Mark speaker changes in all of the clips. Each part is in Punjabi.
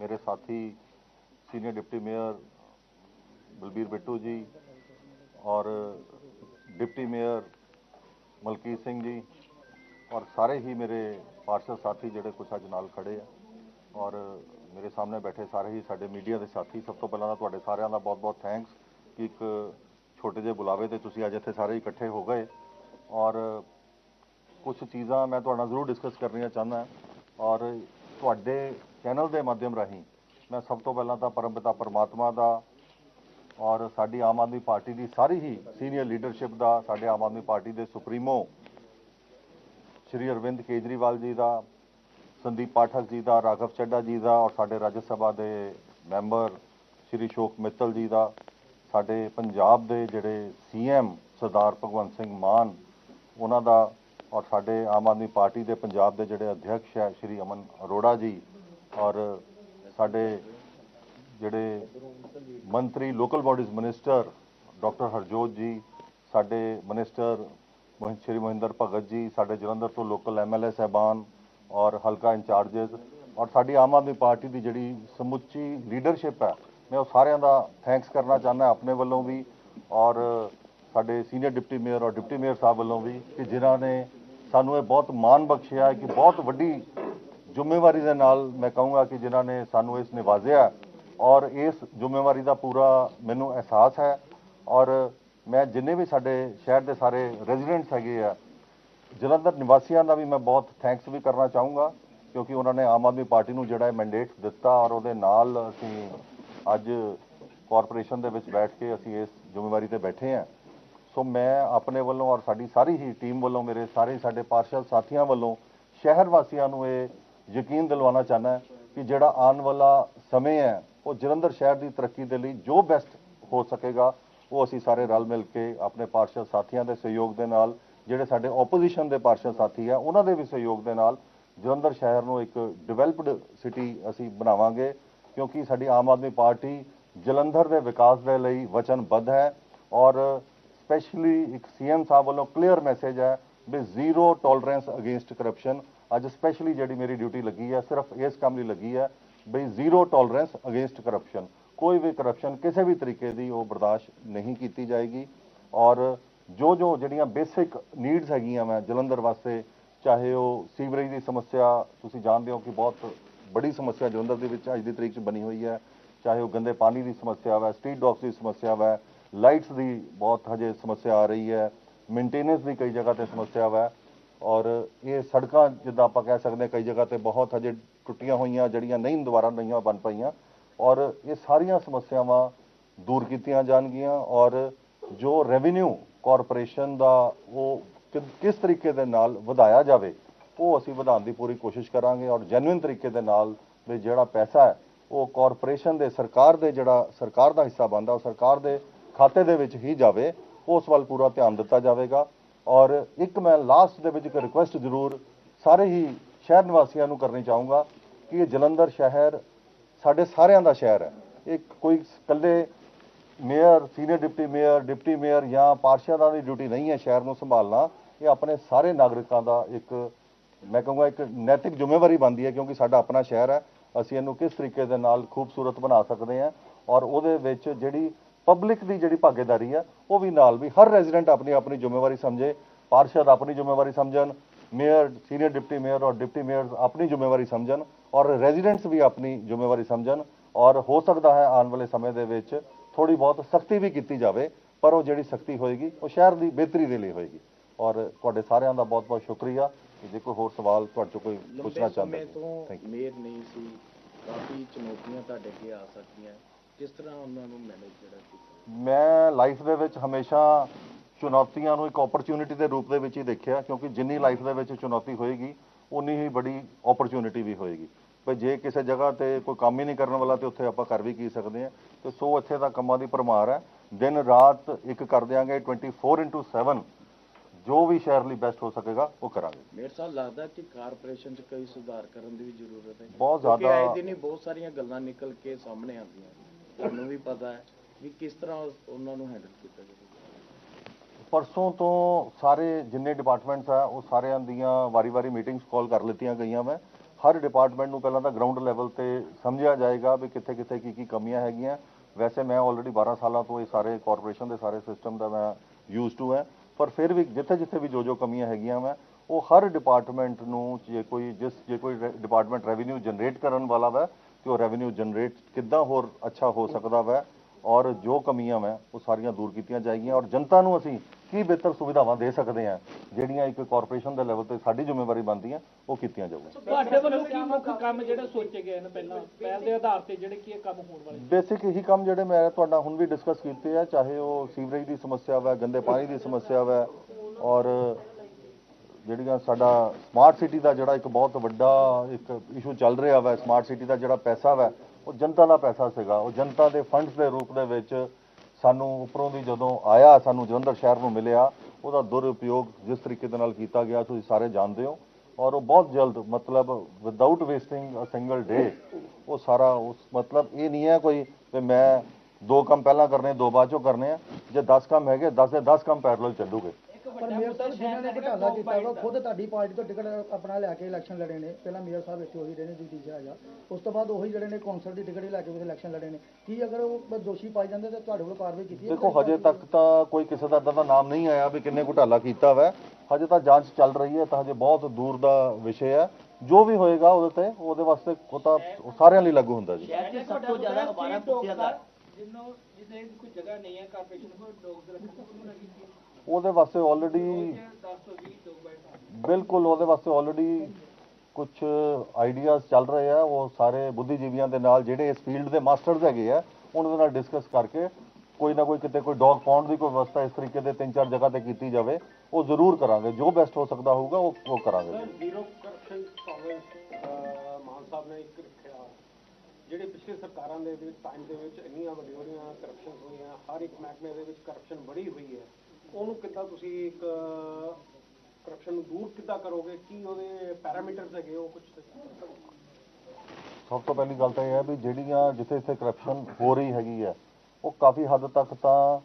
Speaker 1: ਮੇਰੇ ਸਾਥੀ senior deputy mayor Balbir Bittu ji ਔਰ ਡਿਪਟੀ ਮੇਅਰ ਮਲਕੀਤ ਸਿੰਘ ਜੀ ਔਰ ਸਾਰੇ ਹੀ ਮੇਰੇ ਪਾਰਸ਼ਦ ਸਾਥੀ ਜਿਹੜੇ ਕੁਛ ਅੱਜ ਨਾਲ ਖੜੇ ਆ ਔਰ ਮੇਰੇ ਸਾਹਮਣੇ ਬੈਠੇ ਸਾਰੇ ਹੀ ਸਾਡੇ ਮੀਡੀਆ ਦੇ ਸਾਥੀ, ਸਭ ਤੋਂ ਪਹਿਲਾਂ ਤਾਂ ਤੁਹਾਡੇ ਸਾਰਿਆਂ ਦਾ ਬਹੁਤ-ਬਹੁਤ ਥੈਂਕਸ ਕਿ ਇੱਕ ਛੋਟੇ ਜਿਹੇ ਬੁਲਾਵੇ ਤੇ ਤੁਸੀਂ ਅੱਜ ਇੱਥੇ ਸਾਰੇ ਇਕੱਠੇ ਹੋ ਗਏ ਔਰ ਕੁਝ ਚੀਜ਼ਾਂ ਮੈਂ ਤੁਹਾਡਾ ਜ਼ਰੂਰ ਡਿਸਕਸ ਕਰਨੀਆਂ ਚਾਹੁੰਦਾ ਔਰ ਤੁਹਾਡੇ ਚੈਨਲ ਦੇ ਮਾਧਿਅਮ ਰਾਹੀਂ ਮੈਂ ਸਭ ਤੋਂ ਪਹਿਲਾਂ ਤਾਂ ਪਰਮਪਿਤਾ ਪਰਮਾਤਮਾ ਦਾ ਔਰ ਸਾਡੀ ਆਮ ਆਦਮੀ ਪਾਰਟੀ ਦੀ ਸਾਰੀ ਹੀ ਸੀਨੀਅਰ ਲੀਡਰਸ਼ਿਪ ਦਾ, ਸਾਡੇ ਆਮ ਆਦਮੀ ਪਾਰਟੀ ਦੇ ਸੁਪਰੀਮੋ ਸ਼੍ਰੀ ਅਰਵਿੰਦ ਕੇਜਰੀਵਾਲ ਜੀ ਦਾ, ਸੰਦੀਪ ਪਾਠਕ ਜੀ ਦਾ, ਰਾਘਵ ਚੱਡਾ ਜੀ ਦਾ ਔਰ ਸਾਡੇ ਰਾਜ ਸਭਾ ਦੇ ਮੈਂਬਰ ਸ਼੍ਰੀ ਸ਼ੋਕ ਮਿੱਤਲ ਜੀ ਦਾ, ਸਾਡੇ ਪੰਜਾਬ ਦੇ ਜਿਹੜੇ ਸੀਐਮ ਸਰਦਾਰ ਭਗਵੰਤ ਸਿੰਘ ਮਾਨ, ਉਹਨਾਂ ਦਾ ਔਰ ਸਾਡੇ ਆਮ ਆਦਮੀ ਪਾਰਟੀ ਦੇ ਪੰਜਾਬ ਦੇ ਜਿਹੜੇ ਅਧਿਕਸ਼ ਹੈ ਸ਼੍ਰੀ ਅਮਨ ਅਰੋੜਾ ਜੀ ਔਰ ਸਾਡੇ ਜਿਹੜੇ ਮੰਤਰੀ local bodies minister doctor Harjot ji, ਸਾਡੇ ਮਿਨਿਸਟਰ ਮੋਹਿੰ, ਸ਼੍ਰੀ ਮਹਿੰਦਰ ਭਗਤ ਜੀ, ਸਾਡੇ ਜਲੰਧਰ ਤੋਂ ਲੋਕਲ ਐਮਐਲਏ ਸਹਿਬਾਨ ਔਰ ਹਲਕਾ ਇੰਚਾਰਜਸ ਔਰ ਸਾਡੀ ਆਮ ਆਦਮੀ ਪਾਰਟੀ ਦੀ ਜਿਹੜੀ ਸਮੁੱਚੀ ਲੀਡਰਸ਼ਿਪ ਹੈ, ਮੈਂ ਉਹ ਸਾਰਿਆਂ ਦਾ ਥੈਂਕਸ ਕਰਨਾ ਚਾਹੁੰਦਾ, ਆਪਣੇ ਵੱਲੋਂ ਵੀ ਔਰ ਸਾਡੇ ਸੀਨੀਅਰ ਡਿਪਟੀ ਮੇਅਰ ਔਰ ਡਿਪਟੀ ਮੇਅਰ ਸਾਹਿਬ ਵੱਲੋਂ ਵੀ ਕਿ ਜਿਨ੍ਹਾਂ ਨੇ ਸਾਨੂੰ ਇਹ ਬਹੁਤ ਮਾਣ ਬਖਸ਼ਿਆ ਕਿ ਬਹੁਤ ਵੱਡੀ ਜ਼ਿੰਮੇਵਾਰੀ ਦੇ ਨਾਲ ਮੈਂ ਕਹੂੰਗਾ ਕਿ ਜਿਨ੍ਹਾਂ ਨੇ ਸਾਨੂੰ ਇਸ ਨਿਵਾਜ਼ਿਆ ਔਰ ਇਸ ਜ਼ਿੰਮੇਵਾਰੀ ਦਾ ਪੂਰਾ ਮੈਨੂੰ ਅਹਿਸਾਸ ਹੈ ਔਰ ਮੈਂ ਜਿੰਨੇ ਵੀ ਸਾਡੇ ਸ਼ਹਿਰ ਦੇ ਸਾਰੇ ਰੈਜ਼ੀਡੈਂਟਸ ਹੈਗੇ ਆ, ਜਲੰਧਰ ਨਿਵਾਸੀਆਂ ਦਾ ਵੀ ਮੈਂ ਬਹੁਤ ਥੈਂਕਸ ਵੀ ਕਰਨਾ ਚਾਹੂੰਗਾ ਕਿਉਂਕਿ ਉਹਨਾਂ ਨੇ ਆਮ ਆਦਮੀ ਪਾਰਟੀ ਨੂੰ ਜਿਹੜਾ ਮੈਂਡੇਟ ਦਿੱਤਾ ਔਰ ਉਹਦੇ ਨਾਲ ਅਸੀਂ ਅੱਜ ਕਾਰਪੋਰੇਸ਼ਨ ਦੇ ਵਿੱਚ ਬੈਠ ਕੇ ਅਸੀਂ ਇਸ ਜ਼ਿੰਮੇਵਾਰੀ ਤੇ ਬੈਠੇ ਹਾਂ। ਸੋ ਮੈਂ ਆਪਣੇ ਵੱਲੋਂ ਔਰ ਸਾਡੀ ਸਾਰੀ ਹੀ ਟੀਮ ਵੱਲੋਂ ਮੇਰੇ ਸਾਰੇ ਸਾਡੇ ਪਾਰਸ਼ਲ ਸਾਥੀਆਂ ਵੱਲੋਂ ਸ਼ਹਿਰ ਵਾਸੀਆਂ ਨੂੰ ਇਹ ਯਕੀਨ ਦਿਲਵਾਉਣਾ ਚਾਹੁੰਦਾ ਕਿ ਜਿਹੜਾ ਆਉਣ ਵਾਲਾ ਸਮੇਂ ਹੈ, ਉਹ ਜਲੰਧਰ ਸ਼ਹਿਰ ਦੀ ਤਰੱਕੀ ਦੇ ਲਈ ਜੋ ਬੈਸਟ ਹੋ ਸਕੇਗਾ, ਉਹ ਅਸੀਂ ਸਾਰੇ ਰਲ ਮਿਲ ਕੇ ਆਪਣੇ ਪਾਰਸ਼ਲ ਸਾਥੀਆਂ ਦੇ ਸਹਿਯੋਗ ਦੇ ਨਾਲ, ਜਿਹੜੇ ਸਾਡੇ ਆਪੋਜੀਸ਼ਨ ਦੇ ਪਾਰਸ਼ਲ ਸਾਥੀ ਆ ਉਹਨਾਂ ਦੇ ਵੀ ਸਹਿਯੋਗ ਦੇ ਨਾਲ ਜਲੰਧਰ ਸ਼ਹਿਰ ਨੂੰ ਇੱਕ ਡਿਵੈਲਪਡ ਸਿਟੀ ਅਸੀਂ ਬਣਾਵਾਂਗੇ, ਕਿਉਂਕਿ ਸਾਡੀ ਆਮ ਆਦਮੀ ਪਾਰਟੀ ਜਲੰਧਰ ਦੇ ਵਿਕਾਸ ਦੇ ਲਈ ਵਚਨਬੱਧ ਹੈ ਔਰ ਸਪੈਸ਼ਲੀ ਇੱਕ ਸੀਐਮ ਸਾਹਿਬ ਵੱਲੋਂ ਕਲੀਅਰ ਮੈਸੇਜ ਹੈ ਵੀ ਜ਼ੀਰੋ ਟੋਲਰੈਂਸ ਅਗੇਂਸਟ ਕਰਪਸ਼ਨ ਅੱਜ ਸਪੈਸ਼ਲੀ ਜਿਹੜੀ ਮੇਰੀ ਡਿਊਟੀ ਲੱਗੀ ਹੈ ਸਿਰਫ ਇਸ ਕੰਮ ਲਈ ਲੱਗੀ ਹੈ ਬਈ ਜ਼ੀਰੋ ਟੋਲਰੈਂਸ ਅਗੇਂਸਟ ਕਰਪਸ਼ਨ ਕੋਈ ਵੀ ਕਰਪਸ਼ਨ ਕਿਸੇ ਵੀ ਤਰੀਕੇ ਦੀ ਉਹ ਬਰਦਾਸ਼ਤ ਨਹੀਂ ਕੀਤੀ ਜਾਏਗੀ। ਔਰ ਜੋ ਜੋ ਜਿਹੜੀਆਂ ਬੇਸਿਕ ਨੀਡਸ ਹੈਗੀਆਂ ਮੈਂ ਜਲੰਧਰ ਵਾਸਤੇ, ਚਾਹੇ ਉਹ ਸੀਵਰੇਜ ਦੀ ਸਮੱਸਿਆ, ਤੁਸੀਂ ਜਾਣਦੇ ਹੋ ਕਿ ਬਹੁਤ ਬੜੀ ਸਮੱਸਿਆ ਜਲੰਧਰ ਦੇ ਵਿੱਚ ਅੱਜ ਦੀ ਤਰੀਕ 'ਚ ਬਣੀ ਹੋਈ ਹੈ। ਚਾਹੇ ਉਹ ਗੰਦੇ ਪਾਣੀ ਦੀ ਸਮੱਸਿਆ ਹੈ ਸਟਰੀਟ ਡੌਗਸ ਦੀ ਸਮੱਸਿਆ ਹੈ ਲਾਈਟਸ ਦੀ ਬਹੁਤ ਹਜੇ ਸਮੱਸਿਆ ਆ ਰਹੀ ਹੈ। ਮੇਨਟੇਨੈਂਸ ਦੀ ਕਈ ਜਗ੍ਹਾ ਤੇ ਸਮੱਸਿਆ ਹੈ ਔਰ ਇਹ ਸੜਕਾਂ, ਜਿੱਦਾਂ ਆਪਾਂ ਕਹਿ ਸਕਦੇ ਹਾਂ, ਕਈ ਜਗ੍ਹਾ ਤੇ ਬਹੁਤ ਹਜੇ ਟੁੱਟੀਆਂ ਹੋਈਆਂ, ਜਿਹੜੀਆਂ ਨਹੀਂ, ਦੁਬਾਰਾ ਨਹੀਂ ਬਣ ਪਈਆਂ। ਔਰ ਇਹ ਸਾਰੀਆਂ ਸਮੱਸਿਆਵਾਂ ਦੂਰ ਕੀਤੀਆਂ ਜਾਣਗੀਆਂ। ਔਰ ਜੋ ਰੈਵਨਿਊ ਕਾਰਪੋਰੇਸ਼ਨ ਦਾ ਉਹ ਕਿ- ਕਿਸ ਤਰੀਕੇ ਦੇ ਨਾਲ ਵਧਾਇਆ ਜਾਵੇ, ਉਹ ਅਸੀਂ ਵਧਾਉਣ ਦੀ ਪੂਰੀ ਕੋਸ਼ਿਸ਼ ਕਰਾਂਗੇ। ਔਰ ਜੈਨੂਇਨ ਤਰੀਕੇ ਦੇ ਨਾਲ ਵੀ ਜਿਹੜਾ ਪੈਸਾ ਹੈ, ਉਹ ਕਾਰਪੋਰੇਸ਼ਨ ਦੇ, ਸਰਕਾਰ ਦੇ ਜਿਹੜਾ, ਸਰਕਾਰ ਦਾ ਹਿੱਸਾ ਬਣਦਾ, ਉਹ ਸਰਕਾਰ ਦੇ ਖਾਤੇ ਦੇ ਵਿੱਚ ਹੀ ਜਾਵੇ। ਉਸ ਵੱਲ ਪੂਰਾ ਧਿਆਨ ਦਿੱਤਾ ਜਾਵੇਗਾ। ਔਰ ਇੱਕ ਮੈਂ ਲਾਸਟ ਦੇ ਵਿੱਚ ਇੱਕ ਰਿਕੁਐਸਟ ਜ਼ਰੂਰ ਸਾਰੇ ਹੀ ਸ਼ਹਿਰ ਨਿਵਾਸੀਆਂ ਨੂੰ ਕਰਨੀ ਚਾਹੂੰਗਾ ਕਿ ਇਹ ਜਲੰਧਰ ਸ਼ਹਿਰ ਸਾਡੇ ਸਾਰਿਆਂ ਦਾ ਸ਼ਹਿਰ ਹੈ। ਇਹ ਕੋਈ ਇਕੱਲੇ mayor senior deputy mayor deputy mayor ਜਾਂ ਪਾਰਸ਼ਦਾਂ ਦੀ ਡਿਊਟੀ ਨਹੀਂ ਹੈ ਸ਼ਹਿਰ ਨੂੰ ਸੰਭਾਲਣਾ, ਇਹ ਆਪਣੇ ਸਾਰੇ ਨਾਗਰਿਕਾਂ ਦਾ ਇੱਕ, ਮੈਂ ਕਹੂੰਗਾ ਇੱਕ ਨੈਤਿਕ ਜ਼ਿੰਮੇਵਾਰੀ ਬਣਦੀ ਹੈ ਕਿਉਂਕਿ ਸਾਡਾ ਆਪਣਾ ਸ਼ਹਿਰ ਹੈ। ਅਸੀਂ ਇਹਨੂੰ ਕਿਸ ਤਰੀਕੇ ਦੇ ਨਾਲ ਖੂਬਸੂਰਤ ਬਣਾ ਸਕਦੇ ਹਾਂ ਔਰ ਉਹਦੇ ਵਿੱਚ ਜਿਹੜੀ ਪਬਲਿਕ ਦੀ ਜਿਹੜੀ ਭਾਗੀਦਾਰੀ ਹੈ ਉਹ ਵੀ ਨਾਲ ਵੀ ਹਰ ਰੈਜ਼ੀਡੈਂਟ ਆਪਣੀ ਆਪਣੀ ਜ਼ਿੰਮੇਵਾਰੀ ਸਮਝੇ ਪਾਰਸ਼ਦ ਆਪਣੀ ਜ਼ਿੰਮੇਵਾਰੀ ਸਮਝਣ ਮੇਅਰ ਸੀਨੀਅਰ ਡਿਪਟੀ ਮੇਅਰ ਔਰ ਡਿਪਟੀ ਮੇਅਰ ਆਪਣੀ ਜ਼ਿੰਮੇਵਾਰੀ ਸਮਝਣ ਔਰ ਰੈਜ਼ੀਡੈਂਟਸ ਵੀ ਆਪਣੀ ਜ਼ਿੰਮੇਵਾਰੀ ਸਮਝਣ ਔਰ ਹੋ ਸਕਦਾ ਹੈ ਆਉਣ ਵਾਲੇ ਸਮੇਂ ਦੇ ਵਿੱਚ ਥੋੜੀ ਬਹੁਤ ਸਖਤੀ ਵੀ ਕੀਤੀ ਜਾਵੇ ਪਰ ਉਹ ਜਿਹੜੀ ਸਖਤੀ ਹੋਏਗੀ ਉਹ ਸ਼ਹਿਰ ਦੀ ਬਿਹਤਰੀ ਦੇ ਲਈ ਹੋਏਗੀ। ਔਰ ਤੁਹਾਡੇ ਸਾਰਿਆਂ ਦਾ ਬਹੁਤ ਬਹੁਤ ਸ਼ੁਕਰੀਆ। ਜੇ ਕੋਈ ਹੋਰ ਸਵਾਲ ਤੁਹਾਡੇ ਚੋਂ ਕੋਈ ਪੁੱਛਣਾ ਚਾਹੁੰਦਾ
Speaker 2: ਤੋਂ
Speaker 1: ਯੂ
Speaker 2: ਮੇਅਰ ਨਹੀਂ ਸੀ। ਕਾਫੀ ਚੁਣੌਤੀਆਂ ਤੁਹਾਡੇ ਅੱਗੇ ਆ ਸਕਦੀਆਂ। ਕਿਸ ਤਰ੍ਹਾਂ ਉਹਨਾਂ ਨੂੰ ਮੈਨੇਜ ਜਿਹੜਾ ਕੀਤਾ?
Speaker 1: ਮੈਂ ਲਾਈਫ ਦੇ ਵਿੱਚ ਹਮੇਸ਼ਾ ਚੁਣੌਤੀਆਂ ਨੂੰ ਇੱਕ ਓਪਰਚੁਨਿਟੀ ਦੇ ਰੂਪ ਦੇ ਵਿੱਚ ਹੀ ਦੇਖਿਆ ਕਿਉਂਕਿ ਜਿੰਨੀ ਲਾਈਫ ਦੇ ਵਿੱਚ ਚੁਣੌਤੀ ਹੋਏਗੀ ਉਨੀ ਹੀ ਬੜੀ ਓਪਰਚੁਨਿਟੀ ਵੀ ਹੋਏਗੀ। ਪਰ ਜੇ ਕਿਸੇ ਜਗ੍ਹਾ ਤੇ ਕੋਈ ਕੰਮ ਹੀ ਨਹੀਂ ਕਰਨ ਵਾਲਾ ਤੇ ਉੱਥੇ ਆਪਾਂ ਕਰ ਵੀ ਕੀ ਸਕਦੇ ਆ ਤੇ ਸੋ ਇੱਥੇ ਦਾ ਕੰਮਾਂ ਦੀ ਪਰਮਾਰ ਹੈ। ਦਿਨ ਰਾਤ ਇੱਕ ਕਰ ਦਿਆਂਗੇ 24/7 ਜੋ ਵੀ ਸ਼ਹਿਰ ਲਈ ਬੈਸਟ ਹੋ ਸਕੇਗਾ ਉਹ ਕਰਾਂਗੇ।
Speaker 2: ਮੇਰੇ ਸਾਲ ਲੱਗਦਾ ਕਿ ਕਾਰਪੋਰੇਸ਼ਨ 'ਚ ਕਈ ਸੁਧਾਰ ਕਰਨ ਦੀ ਵੀ ਜ਼ਰੂਰਤ ਹੈ।
Speaker 1: ਬਹੁਤ ਜ਼ਿਆਦਾ
Speaker 2: ਆਏ ਦਿਨ ਹੀ ਬਹੁਤ ਸਾਰੀਆਂ ਗੱਲਾਂ ਨਿਕਲ ਕੇ ਸਾਹਮਣੇ ਆਉਂਦੀਆਂ। ਤੁਹਾਨੂੰ ਵੀ ਪਤਾ ਹੈ ਵੀ ਕਿਸ ਤਰ੍ਹਾਂ ਉਹਨਾਂ ਨੂੰ ਹੈਂਡਲ ਕੀਤਾ ਜਾਵੇ
Speaker 1: ਪਰਸੋਂ ਤੋਂ ਸਾਰੇ ਜਿੰਨੇ ਡਿਪਾਰਟਮੈਂਟਸ ਆ, ਉਹ ਸਾਰਿਆਂ ਦੀਆਂ ਵਾਰੀ-ਵਾਰੀ ਮੀਟਿੰਗਸ ਕਾਲ ਕਰ ਲਿੱਤੀਆਂ ਗਈਆਂ ਮੈਂ। ਹਰ ਡਿਪਾਰਟਮੈਂਟ ਨੂੰ ਪਹਿਲਾਂ ਤਾਂ ਗਰਾਊਂਡ ਲੈਵਲ ਤੇ ਸਮਝਿਆ ਜਾਏਗਾ ਵੀ ਕਿੱਥੇ ਕਿੱਥੇ ਕੀ ਕੀ ਕਮੀਆਂ ਹੈਗੀਆਂ। ਵੈਸੇ ਮੈਂ ਆਲਰੇਡੀ 12 ਸਾਲਾਂ ਤੋਂ ਇਹ ਸਾਰੇ ਕਾਰਪੋਰੇਸ਼ਨ ਦੇ ਸਾਰੇ ਸਿਸਟਮ ਦਾ ਮੈਂ ਯੂਜ਼ ਟੂ ਹੈ। ਪਰ ਫਿਰ ਵੀ ਜਿੱਥੇ ਜਿੱਥੇ ਵੀ ਜੋ ਜੋ ਕਮੀਆਂ ਹੈਗੀਆਂ ਮੈਂ, ਉਹ ਹਰ ਡਿਪਾਰਟਮੈਂਟ ਨੂੰ ਜੇ ਕੋਈ, ਜਿਸ, ਜੇ ਕੋਈ ਡਿਪਾਰਟਮੈਂਟ ਰੈਵਨਿਊ ਜਨਰੇਟ ਕਰਨ ਵਾਲਾ ਵਾ ਤੇ ਉਹ ਰੈਵਨਿਊ ਜਨਰੇਟ ਕਿੱਦਾਂ ਹੋਰ ਅੱਛਾ ਹੋ ਸਕਦਾ ਵਾ ਔਰ ਜੋ ਕਮੀਆਂ ਵਾ ਉਹ ਸਾਰੀਆਂ ਦੂਰ ਕੀਤੀਆਂ ਜਾਏਗੀਆਂ ਔਰ ਜਨਤਾ ਨੂੰ ਅਸੀਂ ਕੀ ਬਿਹਤਰ ਸੁਵਿਧਾਵਾਂ ਦੇ ਸਕਦੇ ਹਾਂ ਜਿਹੜੀਆਂ ਇੱਕ ਕਾਰਪੋਰੇਸ਼ਨ ਦੇ ਲੈਵਲ ਤੇ ਸਾਡੀ ਜ਼ਿੰਮੇਵਾਰੀ ਬਣਦੀ ਹੈ ਉਹ ਕੀਤੀਆਂ ਜਾਊਗੀਆਂ।
Speaker 3: ਤੁਹਾਡੇ ਵੱਲੋਂ ਕੀ ਮੁੱਖ ਕੰਮ ਜਿਹੜੇ ਸੋਚੇ ਗਏ ਨੇ ਪਹਿਲਾਂ? ਪਹਿਲ ਦੇ ਆਧਾਰ ਤੇ ਜਿਹੜੇ ਕੀ ਕੰਮ ਹੋਣ ਵਾਲੇ
Speaker 1: ਬੇਸਿਕ ਇਹੀ ਕੰਮ ਜਿਹੜੇ ਮੈਂ ਤੁਹਾਡਾ ਹੁਣ ਵੀ ਡਿਸਕਸ ਕੀਤੇ ਆ ਚਾਹੇ ਉਹ ਸੀਵਰੇਜ ਦੀ ਸਮੱਸਿਆ ਵਾ ਗੰਦੇ ਪਾਣੀ ਦੀ ਸਮੱਸਿਆ ਵਾ ਔਰ ਜਿਹੜੀਆਂ ਸਾਡਾ ਸਮਾਰਟ ਸਿਟੀ ਦਾ ਜਿਹੜਾ ਇੱਕ ਬਹੁਤ ਵੱਡਾ ਇੱਕ ਇਸ਼ੂ ਚੱਲ ਰਿਹਾ ਵਾ ਸਮਾਰਟ ਸਿਟੀ ਦਾ ਜਿਹੜਾ ਪੈਸਾ ਵਾ, ਉਹ ਜਨਤਾ ਦਾ ਪੈਸਾ ਸੀਗਾ। ਉਹ ਜਨਤਾ ਦੇ ਫੰਡਸ ਦੇ ਰੂਪ ਦੇ ਵਿੱਚ ਸਾਨੂੰ ਉੱਪਰੋਂ ਦੀ ਜਦੋਂ ਆਇਆ, ਸਾਨੂੰ ਜਲੰਧਰ ਸ਼ਹਿਰ ਨੂੰ ਮਿਲਿਆ, ਉਹਦਾ ਦੁਰਉਪਯੋਗ ਜਿਸ ਤਰੀਕੇ ਦੇ ਨਾਲ ਕੀਤਾ ਗਿਆ, ਤੁਸੀਂ ਸਾਰੇ ਜਾਣਦੇ ਹੋ। ਔਰ ਉਹ ਬਹੁਤ ਜਲਦ, ਮਤਲਬ without wasting a single day ਉਹ ਸਾਰਾ ਉਸ, ਮਤਲਬ ਇਹ ਨਹੀਂ ਹੈ ਕੋਈ ਵੀ ਮੈਂ ਦੋ ਕੰਮ ਪਹਿਲਾਂ ਕਰਨੇ, ਦੋ ਬਾਅਦ ਚੋਂ ਕਰਨੇ ਆ। ਜੇ 10 ਕੰਮ ਹੈਗੇ 10 ਦੇ 10 ਕੰਮ ਪੈਰਲਲ ਚੱਲੂਗੇ।
Speaker 4: ਪਰ ਮੇਅਰ ਸਾਹਿਬ ਜਿਨ੍ਹਾਂ ਨੇ ਘਟਾਲਾ ਕੀਤਾ ਵਾ ਖੁਦ ਤੁਹਾਡੀ ਪਾਰਟੀ ਤੋਂ ਟਿਕਟ ਆਪਣਾ ਲੈ ਕੇ ਇਲੈਕਸ਼ਨ ਲੜੇ ਨੇ। ਪਹਿਲਾਂ ਮੇਅਰ ਸਾਹਿਬ ਇੱਥੇ ਉਹੀ ਰਹੇ ਨੇ ਜਗਦੀਸ਼ ਰਾਜਾ ਉਸ ਤੋਂ ਬਾਅਦ ਉਹੀ ਜਿਹੜੇ ਨੇ ਕੌਂਸਲ ਦੀ ਟਿਕਟ ਹੀ ਲੈ ਕੇ ਵੀ ਇਲੈਕਸ਼ਨ ਲੜੇ ਨੇ। ਕੀ ਅਗਰ ਉਹ ਦੋਸ਼ੀ ਪਾਏ ਜਾਂਦੇ ਤਾਂ ਤੁਹਾਡੇ ਵੱਲੋਂ ਕਾਰਵਾਈ ਕੀਤੀ
Speaker 1: ਦੇਖੋ ਹਜੇ ਤੱਕ ਤਾਂ ਕੋਈ ਕਿਸੇ ਦਾ ਦਾ ਨਾਮ ਨਹੀਂ ਆਇਆ ਵੀ ਕਿੰਨੇ ਘੁਟਾਲਾ ਕੀਤਾ ਵਾ। ਹਜੇ ਤਾਂ ਜਾਂਚ ਚੱਲ ਰਹੀ ਹੈ ਤਾਂ ਹਜੇ ਬਹੁਤ ਦੂਰ ਦਾ ਵਿਸ਼ੇ ਹੈ। ਜੋ ਵੀ ਹੋਏਗਾ ਉਹਦੇ ਤੇ ਉਹਦੇ ਵਾਸਤੇ ਉਹ ਤਾਂ ਸਾਰਿਆਂ ਲਈ ਲਾਗੂ ਹੁੰਦਾ ਜੀ।
Speaker 3: ਸ਼ਹਿਰ 'ਚ ਸਭ ਤੋਂ ਜ਼ਿਆਦਾ ਅਖਬਾਰਾਂ ਪੁੱਛਿਆ ਦਾ ਜਿੰਨੋਂ ਜਿਹਦੇ ਕੋਈ ਜਗ੍ਹਾ ਨਹੀਂ ਹੈ ਕਾਰਪੋਰੇਸ਼ਨ ਕੋਲ ਡੌਗਸ ਰੱਖਣ ਦੀ ਉਹਨਾਂ ਕੀਤੀ।
Speaker 1: ਉਹਦੇ ਵਾਸਤੇ ਆਲਰੇਡੀ ਬਿਲਕੁਲ ਉਹਦੇ ਵਾਸਤੇ ਆਲਰੇਡੀ ਕੁਝ ਆਈਡੀਆਜ਼ ਚੱਲ ਰਹੇ ਆ। ਉਹ ਸਾਰੇ ਬੁੱਧੀਜੀਵੀਆਂ ਦੇ ਨਾਲ ਜਿਹੜੇ ਇਸ ਫੀਲਡ ਦੇ ਮਾਸਟਰਸ ਹੈਗੇ ਆ, ਉਹਨਾਂ ਦੇ ਨਾਲ ਡਿਸਕਸ ਕਰਕੇ ਕੋਈ ਨਾ ਕੋਈ ਕਿਤੇ ਕੋਈ ਡੌਗ ਪਾਉਂਡ ਦੀ ਕੋਈ ਵਿਵਸਥਾ ਇਸ ਤਰੀਕੇ ਦੇ ਤਿੰਨ ਚਾਰ ਜਗ੍ਹਾ ਤੇ ਕੀਤੀ ਜਾਵੇ, ਉਹ ਜ਼ਰੂਰ ਕਰਾਂਗੇ। ਜੋ ਬੈਸਟ ਹੋ ਸਕਦਾ ਹੋਊਗਾ, ਉਹ ਉਹ ਕਰਾਂਗੇ। ਜੀ।
Speaker 5: Zero corruption tolerance Mann sahib ਨੇ ਇੱਕ ਰੱਖਿਆ। ਜਿਹੜੇ ਪਿਛਲੇ ਸਰਕਾਰਾਂ ਦੇ ਵਿੱਚ ਟਾਈਮ ਦੇ ਵਿੱਚ ਇੰਨੀਆਂ ਵੱਡੀਆਂ ਕਰਪਸ਼ਨ ਹੋਈਆਂ, ਹਰ ਇੱਕ ਮਹਿਕਮੇ ਦੇ ਵਿੱਚ ਕਰਪਸ਼ਨ ਬੜੀ ਹੋਈ ਹੈ। ਉਹਨੂੰ ਕਿੱਦਾਂ ਤੁਸੀਂ ਇੱਕ ਕਰਪਸ਼ਨ ਨੂੰ ਦੂਰ ਕਿੱਦਾਂ ਕਰੋਗੇ? ਕੀ ਉਹਦੇ ਪੈਰਾਮੀਟਰਸ ਹੈਗੇ ਉਹ ਕੁਝ
Speaker 1: ਸਭ ਤੋਂ ਪਹਿਲੀ ਗੱਲ ਤਾਂ ਇਹ ਹੈ ਵੀ ਜਿਹੜੀਆਂ ਜਿੱਥੇ ਜਿੱਥੇ ਕਰਪਸ਼ਨ ਹੋ ਰਹੀ ਹੈਗੀ ਹੈ, ਉਹ ਕਾਫੀ ਹੱਦ ਤੱਕ ਤਾਂ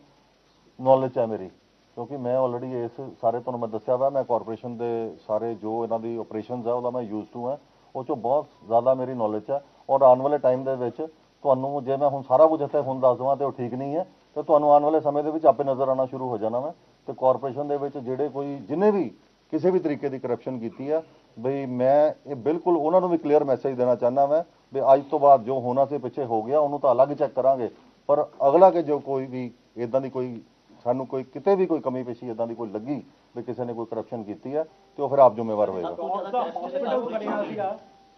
Speaker 1: ਨੌਲੇਜ ਹੈ ਮੇਰੀ। ਕਿਉਂਕਿ ਮੈਂ ਆਲਰੇਡੀ ਇਸ ਸਾਰੇ ਤੁਹਾਨੂੰ ਮੈਂ ਦੱਸਿਆ ਵਾ, ਮੈਂ ਕਾਰਪੋਰੇਸ਼ਨ ਦੇ ਸਾਰੇ ਜੋ ਇਹਨਾਂ ਦੀ ਆਪਰੇਸ਼ਨਸ ਆ, ਉਹਦਾ ਮੈਂ ਯੂਜ਼ ਟੂ ਹਾਂ। ਉਹ ਚੋਂ ਬਹੁਤ ਜ਼ਿਆਦਾ ਮੇਰੀ ਨੌਲੇਜ ਹੈ ਔਰ ਆਉਣ ਵਾਲੇ ਟਾਈਮ ਦੇ ਵਿੱਚ ਤੁਹਾਨੂੰ ਜੇ ਮੈਂ ਹੁਣ ਸਾਰਾ ਕੁਝ ਇੱਥੇ ਹੁਣ ਦੱਸ ਦਵਾਂ ਤੇ ਉਹ ਠੀਕ ਨਹੀਂ ਹੈ। ਤਾਂ ਤੁਹਾਨੂੰ ਆਉਣ ਵਾਲੇ ਸਮੇਂ ਦੇ ਵਿੱਚ ਆਪੇ ਨਜ਼ਰ ਆਉਣਾ ਸ਼ੁਰੂ ਹੋ ਜਾਣਾ ਵਾ। ਤੇ ਕਾਰਪੋਰੇਸ਼ਨ ਦੇ ਵਿੱਚ ਜਿਹੜੇ ਕੋਈ, ਜਿਨੇ ਵੀ ਕਿਸੇ ਵੀ ਤਰੀਕੇ ਦੀ ਕਰਪਸ਼ਨ ਕੀਤੀ ਆ, ਬਈ ਮੈਂ ਇਹ ਬਿਲਕੁਲ ਉਹਨਾਂ ਨੂੰ ਵੀ ਕਲੀਅਰ ਮੈਸੇਜ ਦੇਣਾ ਚਾਹੁੰਦਾ ਮੈਂ ਵੀ ਅੱਜ ਤੋਂ ਬਾਅਦ ਜੋ ਹੋਣਾ ਸੀ, ਪਿੱਛੇ ਹੋ ਗਿਆ, ਉਹਨੂੰ ਤਾਂ ਅਲੱਗ ਚੈੱਕ ਕਰਾਂਗੇ। ਪਰ ਅਗਲਾ ਕਿ ਜੋ ਕੋਈ ਵੀ ਇਦਾਂ ਦੀ ਕੋਈ, ਸਾਨੂੰ ਕੋਈ ਕਿਤੇ ਵੀ ਕੋਈ ਕਮੀ ਪੇਸ਼ੀ ਇਦਾਂ ਦੀ ਕੋਈ ਲੱਗੀ ਵੀ ਕਿਸੇ ਨੇ ਕੋਈ ਕਰਪਸ਼ਨ ਕੀਤੀ ਹੈ ਤੇ ਉਹ ਫਿਰ ਆਪ ਜ਼ਿੰਮੇਵਾਰ ਹੋਏਗਾ।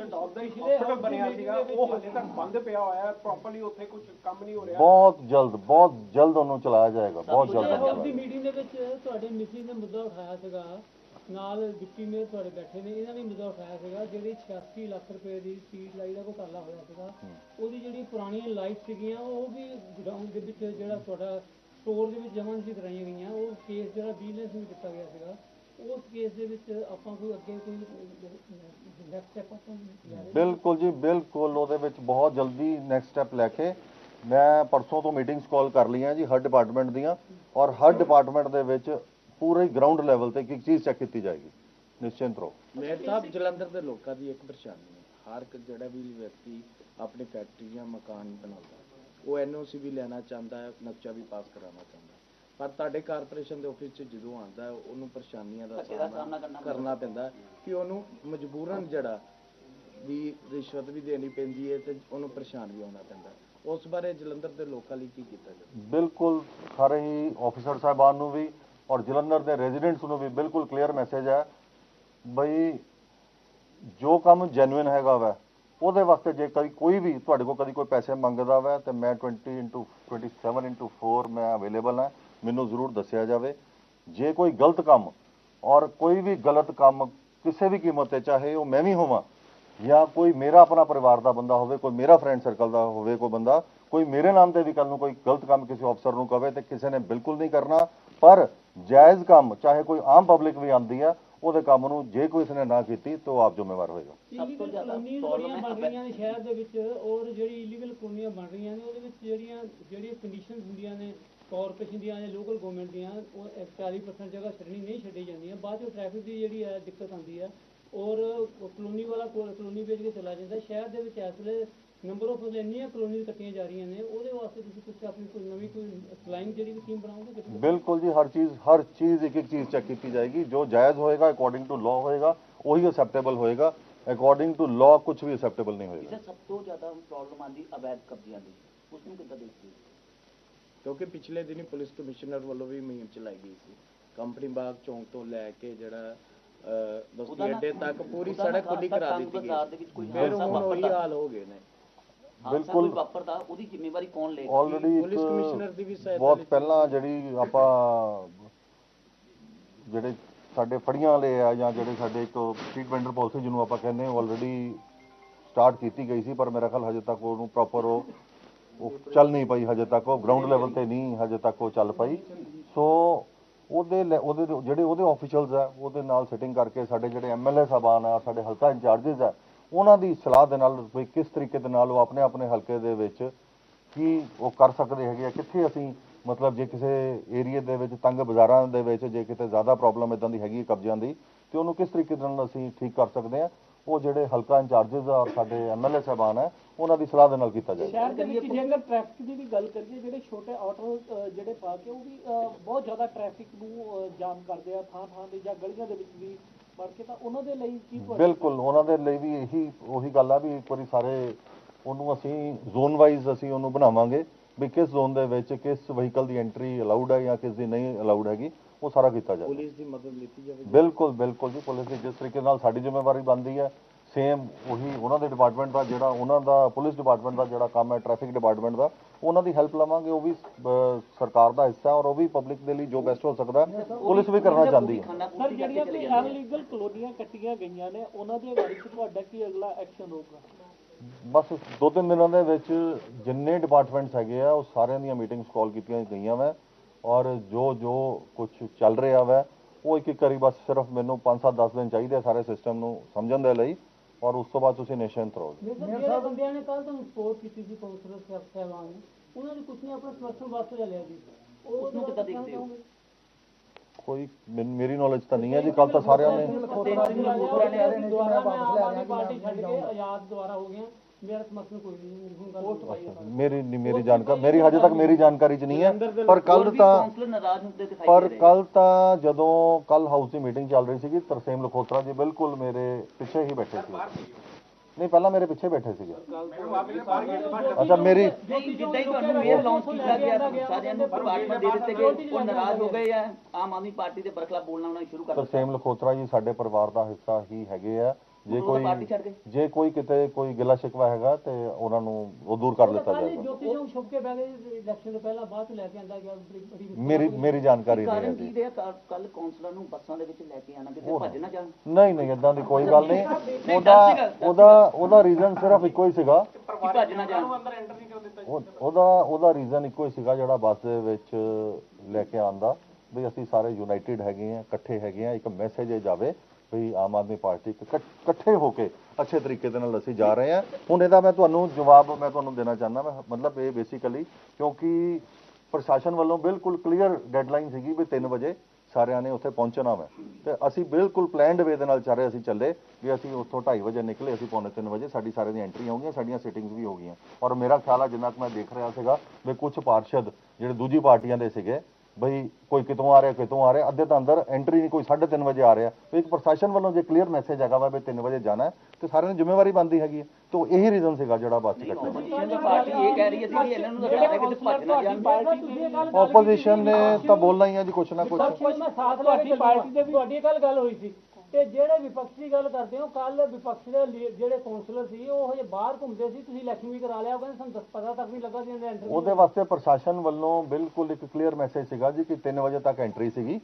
Speaker 5: ਡੌਗ ਦਾ ਹਸਪੀਟਲ ਬਣਿਆ ਸੀਗਾ ਤੇ ਡੌਗ ਦਾ ਹਸਪੀਟਲ ਬਣਿਆ ਸੀਗਾ। ਉਹ ਹਲੇ ਤੱਕ ਬੰਦ ਪਿਆ ਹੋਇਆ ਹੈ ਪ੍ਰੋਪਰਲੀ ਉੱਥੇ ਕੁਝ ਕੰਮ ਨਹੀਂ ਹੋ ਰਿਹਾ।
Speaker 1: ਬਹੁਤ ਜਲਦ ਬਹੁਤ ਜਲਦ ਉਹਨੂੰ ਚਲਾਇਆ ਜਾਏਗਾ ਬਹੁਤ ਜਲਦ। ਉਹਨੂੰ
Speaker 6: ਦੀ
Speaker 1: ਚਲਾਇਆ
Speaker 6: ਮੀਟਿੰਗ ਦੇ ਵਿੱਚ ਤੁਹਾਡੇ ਮਿਸੀ ਨੇ ਮੁੱਦਾ ਉਠਾਇਆ ਸੀਗਾ। ਨਾਲ ਡਿਪਟੀ ਮੇਅਰ ਤੁਹਾਡੇ ਬੈਠੇ ਨੇ ਇਹਨਾਂ ਨੇ ਮੁੱਦਾ ਉਠਾਇਆ ਸੀਗਾ ਜਿਹੜੀ 86 ਲੱਖ ਰੁਪਏ ਦੀ ਸਟਰੀਟ ਲਾਈਟ ਦਾ ਘੋਟਾਲਾ ਹੋਇਆ ਸੀਗਾ। ਉਹਦੀ ਜਿਹੜੀ ਪੁਰਾਣੀਆਂ ਲਾਈਟ ਸੀਗੀਆਂ ਉਹ ਵੀ ਗਰਾਊਂਡ ਦੇ ਵਿੱਚ ਜਿਹੜਾ ਤੁਹਾਡਾ ਸਟੋਰ ਦੇ ਵਿੱਚ ਨਹੀਂ ਸੀ ਕਰਾਈਆਂ ਗਈਆਂ ਉਹ ਕੇਸ ਜਿਹੜਾ ਵਿਜੀਲੈਂਸ ਨੂੰ ਦਿੱਤਾ ਗਿਆ ਸੀਗਾ। ਉਸ ਕੇਸ ਦੇ ਵਿੱਚ ਆਪਾਂ ਕੋਈ ਅੱਗੇ ਕੋਈ ਨੈਕਸਟ ਸਟੈਪ ਆਪਾਂ ਲੈ ਰਹੇ
Speaker 1: ਬਿਲਕੁਲ ਜੀ ਬਿਲਕੁਲ ਉਹਦੇ ਵਿੱਚ ਬਹੁਤ ਜਲਦੀ ਨੈਕਸਟ ਸਟੈਪ ਲੈ ਕੇ ਮੈਂ ਪਰਸੋਂ ਤੋਂ ਮੀਟਿੰਗਸ ਕਾਲ ਕਰ ਲਈਆਂ ਜੀ ਹਰ ਡਿਪਾਰਟਮੈਂਟ ਦੀਆਂ ਔਰ ਹਰ ਡਿਪਾਰਟਮੈਂਟ ਦੇ ਵਿੱਚ ਪੂਰੇ ਗਰਾਊਂਡ ਲੈਵਲ ਤੇ ਇੱਕ ਚੀਜ਼ ਚੈੱਕ ਕੀਤੀ ਜਾਏਗੀ ਨਿਸ਼ਚਿੰਤ ਰਹੋ
Speaker 2: ਮੇਰ ਸਾਹਿਬ ਜਲੰਧਰ ਦੇ ਲੋਕਾਂ ਦੀ ਇੱਕ ਪਰੇਸ਼ਾਨੀ ਹੈ ਹਰ ਇੱਕ ਜਿਹੜਾ ਵੀ ਵਿਅਕਤੀ ਆਪਣੀ ਫੈਕਟਰੀ ਜਾਂ ਮਕਾਨ ਬਣਾਉਂਦਾ ਉਹ ਐਨਓਸੀ ਵੀ ਲੈਣਾ ਚਾਹੁੰਦਾ ਹੈ ਨਕਸ਼ਾ ਵੀ ਪਾਸ ਕਰਾਉਣਾ ਚਾਹੁੰਦਾ। ਪਰ ਤੁਹਾਡੇ ਕਾਰਪੋਰੇਸ਼ਨ ਦੇ ਆਫਿਸ 'ਚ ਜਦੋਂ ਆਉਂਦਾ ਉਹਨੂੰ ਪਰੇਸ਼ਾਨੀਆਂ ਦਾ ਸਾਹਮਣਾ ਕਰਨਾ ਪੈਂਦਾ। ਹੈ ਕਿ ਉਹਨੂੰ ਮਜਬੂਰਨ ਜਿਹੜਾ ਵੀ ਰਿਸ਼ਵਤ ਵੀ ਦੇਣੀ ਪੈਂਦੀ ਹੈ ਤੇ ਉਹਨੂੰ ਪਰੇਸ਼ਾਨ ਵੀ ਹੋਣਾ ਪੈਂਦਾ। ਉਸ ਬਾਰੇ ਜਲੰਧਰ ਦੇ ਲੋਕਾਂ ਲਈ ਕੀ ਕੀਤਾ ਜਾਵੇ?
Speaker 1: ਬਿਲਕੁਲ ਸਾਰੇ ਹੀ ਆਫੀਸਰ ਸਾਹਿਬਾਨ ਨੂੰ ਵੀ ਔਰ ਜਲੰਧਰ ਦੇ ਰੈਜ਼ੀਡੈਂਟਸ ਨੂੰ ਵੀ ਬਿਲਕੁਲ ਕਲੀਅਰ ਮੈਸੇਜ ਹੈ ਬਈ ਜੋ ਕੰਮ ਜੈਨੂਇਨ ਹੈਗਾ ਵਾ ਉਹਦੇ ਵਾਸਤੇ ਜੇ ਕਦੀ ਕੋਈ ਵੀ ਤੁਹਾਡੇ ਕੋਲ ਕਦੀ ਕੋਈ ਪੈਸੇ ਮੰਗਦਾ ਵਾ ਤੇ ਮੈਂ 20 27 4 ਮੈਂ ਅਵੇਲੇਬਲ ਹਾਂ। ਮੈਨੂੰ ਜ਼ਰੂਰ ਦੱਸਿਆ ਜਾਵੇ। ਜੇ ਕੋਈ ਗਲਤ ਕੰਮ ਔਰ ਕੋਈ ਵੀ ਗਲਤ ਕੰਮ ਕਿਸੇ ਵੀ ਕੀਮਤ ਤੇ ਚਾਹੇ ਉਹ ਮੈਂ ਵੀ ਹੋਵਾਂ ਜਾਂ ਕੋਈ ਮੇਰਾ ਆਪਣਾ ਪਰਿਵਾਰ ਦਾ ਬੰਦਾ ਹੋਵੇ ਕੋਈ ਮੇਰਾ ਫਰੈਂਡ ਸਰਕਲ ਦਾ ਹੋਵੇ ਕੋਈ ਬੰਦਾ ਕੋਈ ਮੇਰੇ ਨਾਮ ਤੇ ਵੀ ਕੱਲ ਨੂੰ ਕੋਈ ਗਲਤ ਕੰਮ ਕਿਸੇ ਅਫਸਰ ਨੂੰ ਕਵੇ ਤੇ ਕਿਸੇ ਨੇ ਬਿਲਕੁਲ ਨਹੀਂ ਕਰਨਾ। ਪਰ ਜਾਇਜ਼ ਕੰਮ ਚਾਹੇ ਕੋਈ ਆਮ ਪਬਲਿਕ ਵੀ ਆਂਦੀ ਆ ਉਹਦੇ ਕੰਮ ਨੂੰ ਜੇ ਕੋਈ ਇਸਨੇ ਨਾ ਕੀਤੀ ਤਾਂ ਉਹ ਆਪ ਜ਼ਿੰਮੇਵਾਰ ਹੋਏਗਾ।
Speaker 6: ਇਲੀਗਲ ਕਲੋਨੀਆਂ ਬੜੀਆਂ ਬਣ ਰਹੀਆਂ ਨੇ ਸ਼ਹਿਰ ਦੇ ਵਿੱਚ ਔਰ ਜਿਹੜੀ ਇਲੀਗਲ ਕਲੋਨੀਆਂ ਬਣ ਰਹੀਆਂ ਨੇ ਉਹਦੇ ਵਿੱਚ ਜਿਹੜੀਆਂ ਜਿਹੜੀਆਂ ਕੰਡੀਸ਼ਨਸ ਹੁੰਦੀਆਂ ਨੇ ਕਾਰਪੋਰੇਸ਼ਨ ਦੀਆਂ ਜਾਂ ਲੋਕਲ ਗਵਰਨਮੈਂਟ ਦੀਆਂ ਉਹ 40% ਜਗ੍ਹਾ ਛੱਡਣੀ ਨਹੀਂ ਛੱਡੀ ਜਾਂਦੀਆਂ। ਬਾਅਦ ਵਿੱਚ ਟ੍ਰੈਫਿਕ ਦੀ ਜਿਹੜੀ ਹੈ ਦਿੱਕਤ ਆਉਂਦੀ ਹੈ। ਔਰ ਕਲੋਨੀ ਵਾਲਾ ਕੋਲ ਕਲੋਨੀ ਵੇਚ ਕੇ ਚਲਾ ਜਾਂਦਾ। ਸ਼ਹਿਰ ਦੇ ਵਿੱਚ ਇਸ ਵੇਲੇ ਨੰਬਰ ਆਫ ਇੰਨੀਆਂ ਕਲੋਨੀ ਕੱਟੀਆਂ ਜਾ ਰਹੀਆਂ ਨੇ। ਉਹਦੇ ਵਾਸਤੇ ਤੁਸੀਂ ਕੁਝ ਆਪਣੀ ਕੋਈ ਨਵੀਂ ਕੋਈ ਫਲਾਈਂਗ ਜਿਹੜੀ ਵੀ ਬਣਾਓਗੇ ਕਿਤੇ
Speaker 1: ਬਿਲਕੁਲ ਜੀ ਹਰ ਚੀਜ਼ ਹਰ ਚੀਜ਼ ਇੱਕ ਇੱਕ ਚੀਜ਼ ਚੈੱਕ ਕੀਤੀ ਜਾਏਗੀ। ਜੋ ਜਾਇਜ਼ ਹੋਏਗਾ ਅਕੋਰਡਿੰਗ ਟੂ ਲਾਅ ਹੋਏਗਾ ਉਹੀ ਅਸੈਪਟੇਬਲ ਹੋਏਗਾ। ਅਕੋਰਡਿੰਗ ਟੂ ਲਾਅ ਕੁਝ ਵੀ ਅਸੈਪਟੇਬਲ ਨਹੀਂ ਹੋਏਗਾ।
Speaker 7: ਸਭ ਤੋਂ ਜ਼ਿਆਦਾ ਪ੍ਰੋਬਲਮ ਆਉਂਦੀ ਅਵੈਧ ਕਬਜ਼ਿਆਂ ਦੀ। ਉਸ ਨੂੰ ਕਿੱਦਾਂ ਦੇਖਦੇ ਹੋ?
Speaker 2: ਕਿਉਂਕਿ ਪਿਛਲੇ ਦਿਨੀ ਪੁਲਿਸ ਕਮਿਸ਼ਨਰ ਵੱਲੋਂ ਵੀ ਮੁਹਿੰਮ ਚਲਾਈ ਗਈ ਸੀ। ਕੰਪਨੀ ਬਾਗ ਚੌਂਕ ਤੋਂ ਲੈ ਕੇ ਜਿਹੜਾ
Speaker 7: ਨਾ-
Speaker 2: ਅੱਡੇ ਤੱਕ ਪੂਰੀ ਸੜਕ ਖੁੱਲੀ ਕਰਾ ਦਿੱਤੀ ਗਈ ਫਿਰ ਹੁਣ ਉਹੀ। ਹਾਲ ਹੋ ਗਏ ਨੇ।
Speaker 1: ਬਿਲਕੁਲ।
Speaker 7: ਕੋਈ ਵਾਪਰਦਾ ਉਹਦੀ ਜ਼ਿੰਮੇਵਾਰੀ ਕੌਣ ਲਏਗਾ
Speaker 1: ਆਲਰੇਡੀ
Speaker 2: ਪੁਲਿਸ ਕਮਿਸ਼ਨਰ ਦੀ ਵੀ ਸਹਾਇਤਾ
Speaker 1: ਬਹੁਤ ਪਹਿਲਾਂ ਜਿਹੜੀ ਆਪਾਂ ਜਿਹੜੇ ਸਾਡੇ ਫੜੀਆਂ ਵਾਲੇ ਆ ਜਾਂ ਜਿਹੜੇ ਸਾਡੇ ਇੱਕ ਸਟਰੀਟ ਵੈਂਡਰ ਪਾਲਿਸੀ ਜਿਹਨੂੰ ਆਪਾਂ ਕਹਿੰਦੇ ਆਲਰੇਡੀ ਸਟਾਰਟ ਕੀਤੀ ਗਈ ਸੀ ਪਰ ਮੇਰਾ ਖਿਆਲ ਹਜੇ ਤੱਕ ਉਹਨੂੰ ਪ੍ਰੋਪਰ ਉਹ ਉਹ ਚੱਲ ਨਹੀਂ ਪਈ ਹਜੇ ਤੱਕ, ਉਹ ਗਰਾਊਂਡ ਲੈਵਲ ਤੇ ਨਹੀਂ ਹਜੇ ਤੱਕ ਉਹ ਚੱਲ ਪਈ। ਸੋ ਉਹਦੇ ਲੈ- ਉਹਦੇ ਜਿਹੜੇ ਉਹਦੇ ਆਫੀਸ਼ੀਅਲਸ ਆ, ਉਹਦੇ ਨਾਲ ਸਿਟਿੰਗ ਕਰਕੇ ਸਾਡੇ ਜਿਹੜੇ ਐਮਐਲਏ ਸਾਹਿਬਾਨ ਆ, ਸਾਡੇ ਹਲਕਾ ਇੰਚਾਰजेस ਆ, ਉਹਨਾਂ ਦੀ ਸਲਾਹ ਦੇ ਨਾਲ ਵੀ ਕਿਸ ਤਰੀਕੇ ਦੇ ਨਾਲ ਉਹ ਆਪਣੇ ਆਪਣੇ ਹਲਕੇ ਦੇ ਵਿੱਚ ਕੀ ਉਹ ਕਰ ਸਕਦੇ ਹੈਗੇ ਆ, ਕਿੱਥੇ ਅਸੀਂ ਮਤਲਬ ਜੇ ਕਿਸੇ ਏਰੀਆ ਦੇ ਵਿੱਚ ਤੰਗ ਬਾਜ਼ਾਰਾਂ ਦੇ ਵਿੱਚ ਜੇ ਕਿਤੇ ਜ਼ਿਆਦਾ ਪ੍ਰੋਬਲਮ ਇਦਾਂ ਦੀ ਹੈਗੀ ਹੈ ਕਬਜ਼ਿਆਂ ਦੀ, ਤੇ ਉਹਨੂੰ ਕਿਸ ਤਰੀਕੇ ਦੇ ਨਾਲ ਅਸੀਂ ਠੀਕ ਕਰ ਸਕਦੇ ਆ। ਉਹ ਜਿਹੜੇ ਹਲਕਾ ਇੰਚਾਰजेस ਆ ਔਰ ਸਾਡੇ ਐਮਐਲਏ ਸਾਹਿਬਾਨ ਆ ਉਹਨਾਂ ਦੀ ਸਲਾਹ ਦੇ ਨਾਲ ਕੀਤਾ ਜਾਏ
Speaker 3: ਸ਼ਹਿਰ ਦੇ ਵਿੱਚ ਜੇਕਰ ਟ੍ਰੈਫਿਕ ਦੀ ਵੀ ਗੱਲ ਕਰੀਏ ਜਿਹੜੇ ਛੋਟੇ ਆਟੋ ਜਿਹੜੇ ਪਾ ਕੇ ਉਹ ਵੀ ਬਹੁਤ ਜ਼ਿਆਦਾ ਟ੍ਰੈਫਿਕ ਨੂੰ ਜਾਮ ਕਰਦੇ ਆ ਥਾਂ ਥਾਂ ਤੇ ਜਾਂ ਗਲੀਆਂ ਦੇ ਵਿੱਚ ਵੀ ਵੜ ਕੇ ਤਾਂ ਉਹਨਾਂ ਦੇ ਲਈ ਕੀ
Speaker 1: ਬਿਲਕੁਲ ਉਹਨਾਂ ਦੇ ਲਈ ਵੀ ਇਹੀ ਉਹੀ ਗੱਲ ਆ ਵੀ ਇੱਕ ਵਾਰੀ ਸਾਰੇ ਉਹਨੂੰ ਅਸੀਂ ਜ਼ੋਨ ਵਾਈਜ਼ ਅਸੀਂ ਉਹਨੂੰ ਬਣਾਵਾਂਗੇ ਵੀ ਕਿਸ ਜ਼ੋਨ ਦੇ ਵਿੱਚ ਕਿਸ ਵਹੀਕਲ ਦੀ ਐਂਟਰੀ ਅਲਾਉਡ ਹੈ ਜਾਂ ਕਿਸ ਦੀ ਨਹੀਂ ਅਲਾਉਡ ਹੈਗੀ। ਉਹ ਸਾਰਾ ਕੀਤਾ ਜਾਏ
Speaker 2: ਪੁਲਿਸ ਦੀ ਮਦਦ ਲਿੱਤੀ ਜਾਵੇ
Speaker 1: ਬਿਲਕੁਲ ਬਿਲਕੁਲ ਜੀ ਪੁਲਿਸ ਦੀ ਜਿਸ ਤਰੀਕੇ ਨਾਲ ਸਾਡੀ ਜ਼ਿੰਮੇਵਾਰੀ ਬਣਦੀ ਹੈ ਸੇਮ ਉਹੀ ਉਹਨਾਂ ਦੇ ਡਿਪਾਰਟਮੈਂਟ ਦਾ ਜਿਹੜਾ ਉਹਨਾਂ ਦਾ ਪੁਲਿਸ ਡਿਪਾਰਟਮੈਂਟ ਦਾ ਜਿਹੜਾ ਕੰਮ ਹੈ ਟ੍ਰੈਫਿਕ ਡਿਪਾਰਟਮੈਂਟ ਦਾ ਉਹਨਾਂ ਦੀ ਹੈਲਪ ਲਵਾਂਗੇ ਉਹ ਵੀ ਸਰਕਾਰ ਦਾ ਹਿੱਸਾ ਹੈ ਔਰ ਉਹ ਵੀ ਪਬਲਿਕ ਦੇ ਲਈ ਜੋ ਬੈਸਟ ਹੋ ਸਕਦਾ ਹੈ, ਪੁਲਿਸ ਵੀ ਕਰਨਾ ਚਾਹੁੰਦੀ ਹੈ।
Speaker 3: ਸਰ ਜਿਹੜੀਆਂ
Speaker 7: ਆ।
Speaker 3: ਅਨਲੀਗਲ ਕਲੋਨੀਆਂ ਕੱਟੀਆਂ ਗਈਆਂ ਨੇ ਉਹਨਾਂ ਦੇ ਬਾਰੇ ਤੁਹਾਡਾ ਕੀ ਅਗਲਾ ਐਕਸ਼ਨ ਹੋਊਗਾ?
Speaker 1: ਬਸ ਦੋ ਤਿੰਨ ਦਿਨਾਂ ਦੇ ਵਿੱਚ ਜਿੰਨੇ ਡਿਪਾਰਟਮੈਂਟਸ ਹੈਗੇ ਆ ਉਹ ਸਾਰਿਆਂ ਦੀਆਂ ਮੀਟਿੰਗਸ ਕਾਲ ਕੀਤੀਆਂ ਗਈਆਂ ਵਾ। ਔਰ ਜੋ ਜੋ ਕੁਝ ਚੱਲ ਰਿਹਾ ਵਾ ਉਹ ਇੱਕ ਇੱਕ ਕਰੀ ਬਸ ਸਿਰਫ ਮੈਨੂੰ 5-7 10 ਦਿਨ ਚਾਹੀਦੇ ਸਾਰੇ ਸਿਸਟਮ ਨੂੰ ਸਮਝਣ ਦੇ ਲਈ ਔਰ ਉਸ ਤੋਂ ਬਾਅਦ ਤੁਸੀਂ ਨਿਸ਼ਚਿੰਤ ਰਹੋ
Speaker 6: ਮੇਰੇ ਸਾਹਿਬ ਜਿਹੜੇ ਬੰਦਿਆਂ ਨੇ ਕੱਲ ਤੁਹਾਨੂੰ ਸਪੋਰਟ ਕੀਤੀ ਸੀ ਕਾਉਂਸਲਰ ਸਾਹਿਬ ਸਾਹਿਬਾਨ ਨੇ ਉਹਨਾਂ ਨੇ ਕੁਝ ਨਹੀਂ ਆਪਣਾ ਸਮਰਥਨ ਵਾਸਤੇ ਲੈ ਲਿਆ ਜੀ ਉਹ
Speaker 7: ਉਸ ਨੂੰ ਕਿੱਦਾਂ ਦੇਖਦੇ ਹੋ?
Speaker 1: ਕੋਈ ਮੇਰੀ ਨੌਲੇਜ ਤਾਂ ਨਹੀਂ ਹੈ ਜੀ ਕੱਲ ਤਾਂ ਸਾਰਿਆਂ ਨੇ
Speaker 6: ਦੁਆਰਾ ਮੈਂ ਆਮ ਆਦਮੀ ਪਾਰਟੀ ਛੱਡ ਕੇ ਆਜ਼ਾਦ ਦੁਆਰਾ ਹੋ ਗਿਆ ਮੇਰਾ ਕੋਈ ਨਹੀਂ ਮੇਰੀ ਹੁਣ ਗੱਲ
Speaker 1: ਮੇਰੀ ਨਹੀਂ ਮੇਰੀ ਜਾਣਕਾਰੀ ਮੇਰੀ ਹਜੇ ਤੱਕ ਮੇਰੀ ਜਾਣਕਾਰੀ 'ਚ ਨਹੀਂ ਹੈ ਪਰ ਕੱਲ ਤਾਂ ਪਰ ਕੱਲ ਤਾਂ ਜਦੋਂ ਕੱਲ ਹਾਊਸ ਦੀ ਮੀਟਿੰਗ ਚੱਲ ਰਹੀ ਸੀਗੀ ਤਰਸੇਮ ਲਖੋਤਰਾ ਜੀ ਬਿਲਕੁਲ ਮੇਰੇ ਪਿੱਛੇ ਹੀ ਬੈਠੇ ਸੀ। ਨਹੀਂ ਪਹਿਲਾਂ ਮੇਰੇ ਪਿੱਛੇ ਬੈਠੇ ਸੀਗੇ। ਅੱਛਾ ਮੇਰੀ
Speaker 7: ਜਿੱਦਾਂ ਹੀ ਤੁਹਾਨੂੰ ਮੇਅਰ ਲਾਂਚ ਕੀਤਾ ਗਿਆ ਸਾਰਿਆਂ ਨੂੰ ਡਿਪਾਰਟਮੈਂਟ ਦੇ ਦਿੱਤੇ ਗਏ ਉਹ ਨਾਰਾਜ਼ ਹੋ ਗਏ ਆ। ਆਮ ਆਦਮੀ ਪਾਰਟੀ ਦੇ ਬਰਖਲਾਫ ਬੋਲਣਾ ਉਹਨਾਂ ਨੇ ਸ਼ੁਰੂ ਕਰ ਦਿੱਤਾ।
Speaker 1: ਤਰਸੇਮ ਲਖੋਤਰਾ ਜੀ ਸਾਡੇ ਪਰਿਵਾਰ ਦਾ ਹਿੱਸਾ ਹੀ ਹੈਗੇ ਆ। ਜੇ
Speaker 7: ਪਾਰਟੀ
Speaker 1: ਕੋਈ
Speaker 7: ਛੱਡ
Speaker 1: ਜੇ ਕੋਈ ਕਿਤੇ ਕੋਈ ਗਿਲਾ ਸ਼ਿਕਵਾ ਹੈਗਾ ਤੇ ਉਹਨਾਂ ਨੂੰ ਉਹ ਦੂਰ ਕਰ ਦਿੱਤਾ
Speaker 6: ਕੱਲ੍ਹ
Speaker 1: ਜਾਏਗਾ।
Speaker 6: ਜੋਤੀ ਨੂੰ ਛੁਪ ਕੇ ਬਹਿ ਗਏ ਇਲੈਕਸ਼ਨ ਤੋਂ ਪਹਿਲਾਂ ਬਾਅਦ ਚ ਲੈ ਕੇ ਆਂਦਾ ਗਿਆ
Speaker 1: ਮੇਰੀ ਮੇਰੀ ਜਾਣਕਾਰੀ ਨਹੀਂ ਹੈ ਜੀ
Speaker 7: ਕੱਲ ਕਾਉਂਸਲਰ ਨੂੰ ਬੱਸਾਂ ਦੇ ਵਿੱਚ ਲੈ ਕੇ ਆਣਾ ਕਿਤੇ ਭੱਜ ਨਾ ਜਾਣ।
Speaker 1: ਨਹੀਂ ਨਹੀਂ ਇਦਾਂ ਦੀ ਕੋਈ ਗੱਲ ਨਹੀਂ। ਉਹਦਾ ਉਹਦਾ ਉਹਦਾ ਰੀਜ਼ਨ ਸਿਰਫ ਇੱਕੋ ਹੀ ਸੀਗਾ।
Speaker 7: ਕਿ ਭੱਜ ਨਾ ਜਾਣ।
Speaker 1: ਉਹ- ਉਹਦਾ ਉਹਦਾ ਰੀਜ਼ਨ ਇੱਕੋ ਹੀ ਸੀਗਾ ਜਿਹੜਾ ਬੱਸ ਦੇ ਵਿੱਚ ਲੈ ਕੇ ਆਂਦਾ ਵੀ ਅਸੀਂ ਸਾਰੇ ਯੂਨਾਈਟਿਡ ਹੈਗੇ ਆ ਇਕੱਠੇ ਹੈਗੇ ਆ ਇੱਕ ਮੈਸੇਜ ਜਾਵੇ ਵੀ ਆਮ ਆਦਮੀ ਪਾਰਟੀ ਇਕੱਠੇ ਹੋ ਕੇ ਅੱਛੇ ਤਰੀਕੇ ਦੇ ਨਾਲ ਅਸੀਂ ਜਾ ਰਹੇ ਹਾਂ। ਹੁਣ ਇਹਦਾ ਮੈਂ ਤੁਹਾਨੂੰ ਜਵਾਬ ਮੈਂ ਤੁਹਾਨੂੰ ਦੇਣਾ ਚਾਹੁੰਦਾ ਮੈਂ, ਮਤਲਬ ਇਹ ਬੇਸਿਕਲੀ ਕਿਉਂਕਿ ਪ੍ਰਸ਼ਾਸਨ ਵੱਲੋਂ ਬਿਲਕੁਲ ਕਲੀਅਰ ਡੈਡਲਾਈਨ ਸੀਗੀ ਵੀ 3 ਵਜੇ ਸਾਰਿਆਂ ਨੇ ਉੱਥੇ ਪਹੁੰਚਣਾ ਵਾ। ਤੇ ਅਸੀਂ ਬਿਲਕੁਲ ਪਲਾਨਡ ਵੇ ਦੇ ਨਾਲ ਚਾਰੇ ਅਸੀਂ ਚੱਲੇ ਵੀ ਅਸੀਂ ਉੱਥੋਂ 2:30 ਵਜੇ ਨਿਕਲੇ, ਅਸੀਂ ਪੌਣੇ 3 ਵਜੇ ਸਾਡੀ ਸਾਰੇ ਦੀਆਂ ਐਂਟਰੀਆਂ ਹੋ ਗਈਆਂ ਸਾਡੀਆਂ ਸਿਟਿੰਗਸ ਵੀ ਹੋ ਗਈਆਂ। ਔਰ ਮੇਰਾ ਖਿਆਲ ਆ ਜਿੰਨਾ ਕੁ ਮੈਂ ਦੇਖ ਰਿਹਾ ਸੀਗਾ ਵੀ ਕੁਝ ਪਾਰਸ਼ਦ ਜਿਹੜੇ ਦੂਜੀ ਪਾਰਟੀਆਂ ਦੇ ਸੀਗੇ ਬਈ ਕੋਈ ਕਿਤੋਂ ਆ ਰਿਹਾ ਕਿਤੋਂ ਆ ਰਿਹਾ ਅੱਧੇ ਤਾਂ ਅੰਦਰ ਐਂਟਰੀ ਨਹੀਂ ਕੋਈ 3:30 ਵਜੇ ਆ ਰਿਹਾ। ਵੀ ਇੱਕ ਪ੍ਰਸ਼ਾਸਨ ਵੱਲੋਂ ਜੇ ਕਲੀਅਰ ਮੈਸੇਜ ਹੈਗਾ ਵਾ ਵੀ 3 ਵਜੇ ਜਾਣਾ ਤੇ ਸਾਰਿਆਂ ਨੂੰ ਜ਼ਿੰਮੇਵਾਰੀ ਬਣਦੀ ਹੈਗੀ ਹੈ। ਤੇ ਇਹੀ ਰੀਜ਼ਨ ਸੀਗਾ ਜਿਹੜਾ ਬੱਸ ਚ ਕੱਟਿਆ
Speaker 7: ਪਾਰਟੀ ਇਹ ਕਹਿ ਰਹੀ ਹੈ ਕਿ ਇਹਨਾਂ ਨੂੰ ਲੱਗਦਾ ਕਿ ਭੱਜ ਨਾ ਜਾਣ।
Speaker 1: ਆਪੋਜੀਸ਼ਨ ਨੇ ਤਾਂ ਬੋਲਣਾ ਹੀ ਹੈ ਜੀ ਕੁਛ ਨਾ ਕੁਛ।
Speaker 6: ਕੇ ਪਾਰਟੀ ਦੇ ਵੀ ਤੁਹਾਡੀ ਕੱਲ ਗੱਲ ਹੋਈ ਸੀ। ਤੇ ਜਿਹੜੇ ਵਿਪਕਸ਼ ਗੱਲ ਕਰਦੇ ਹੋ ਕੱਲ ਵਿਪਕਸ਼ ਦੇ ਲੀ- ਜਿਹੜੇ ਕੌਂਸਲਰ ਸੀ ਉਹ ਹਜੇ ਬਾਹਰ ਘੁੰਮਦੇ ਸੀ ਤੁਸੀਂ ਇਲੈਕਸ਼ਨ ਵੀ ਕਰਾ ਲਿਆ ਉਹ ਕਹਿੰਦੇ ਸਾਨੂੰ ਪਤਾ ਤੱਕ ਨਹੀਂ ਲੱਗਾ ਸੀ ਇਹਨਾਂ ਐਂਟਰੀ
Speaker 1: ਉਹਦੇ ਵਾਸਤੇ ਪ੍ਰਸ਼ਾਸਨ ਵੱਲੋਂ ਬਿਲਕੁਲ ਇੱਕ ਕਲੀਅਰ ਮੈਸੇਜ ਸੀਗਾ ਜੀ ਕਿ 3 ਵਜੇ ਤੱਕ ਐਂਟਰੀ ਸੀਗੀ।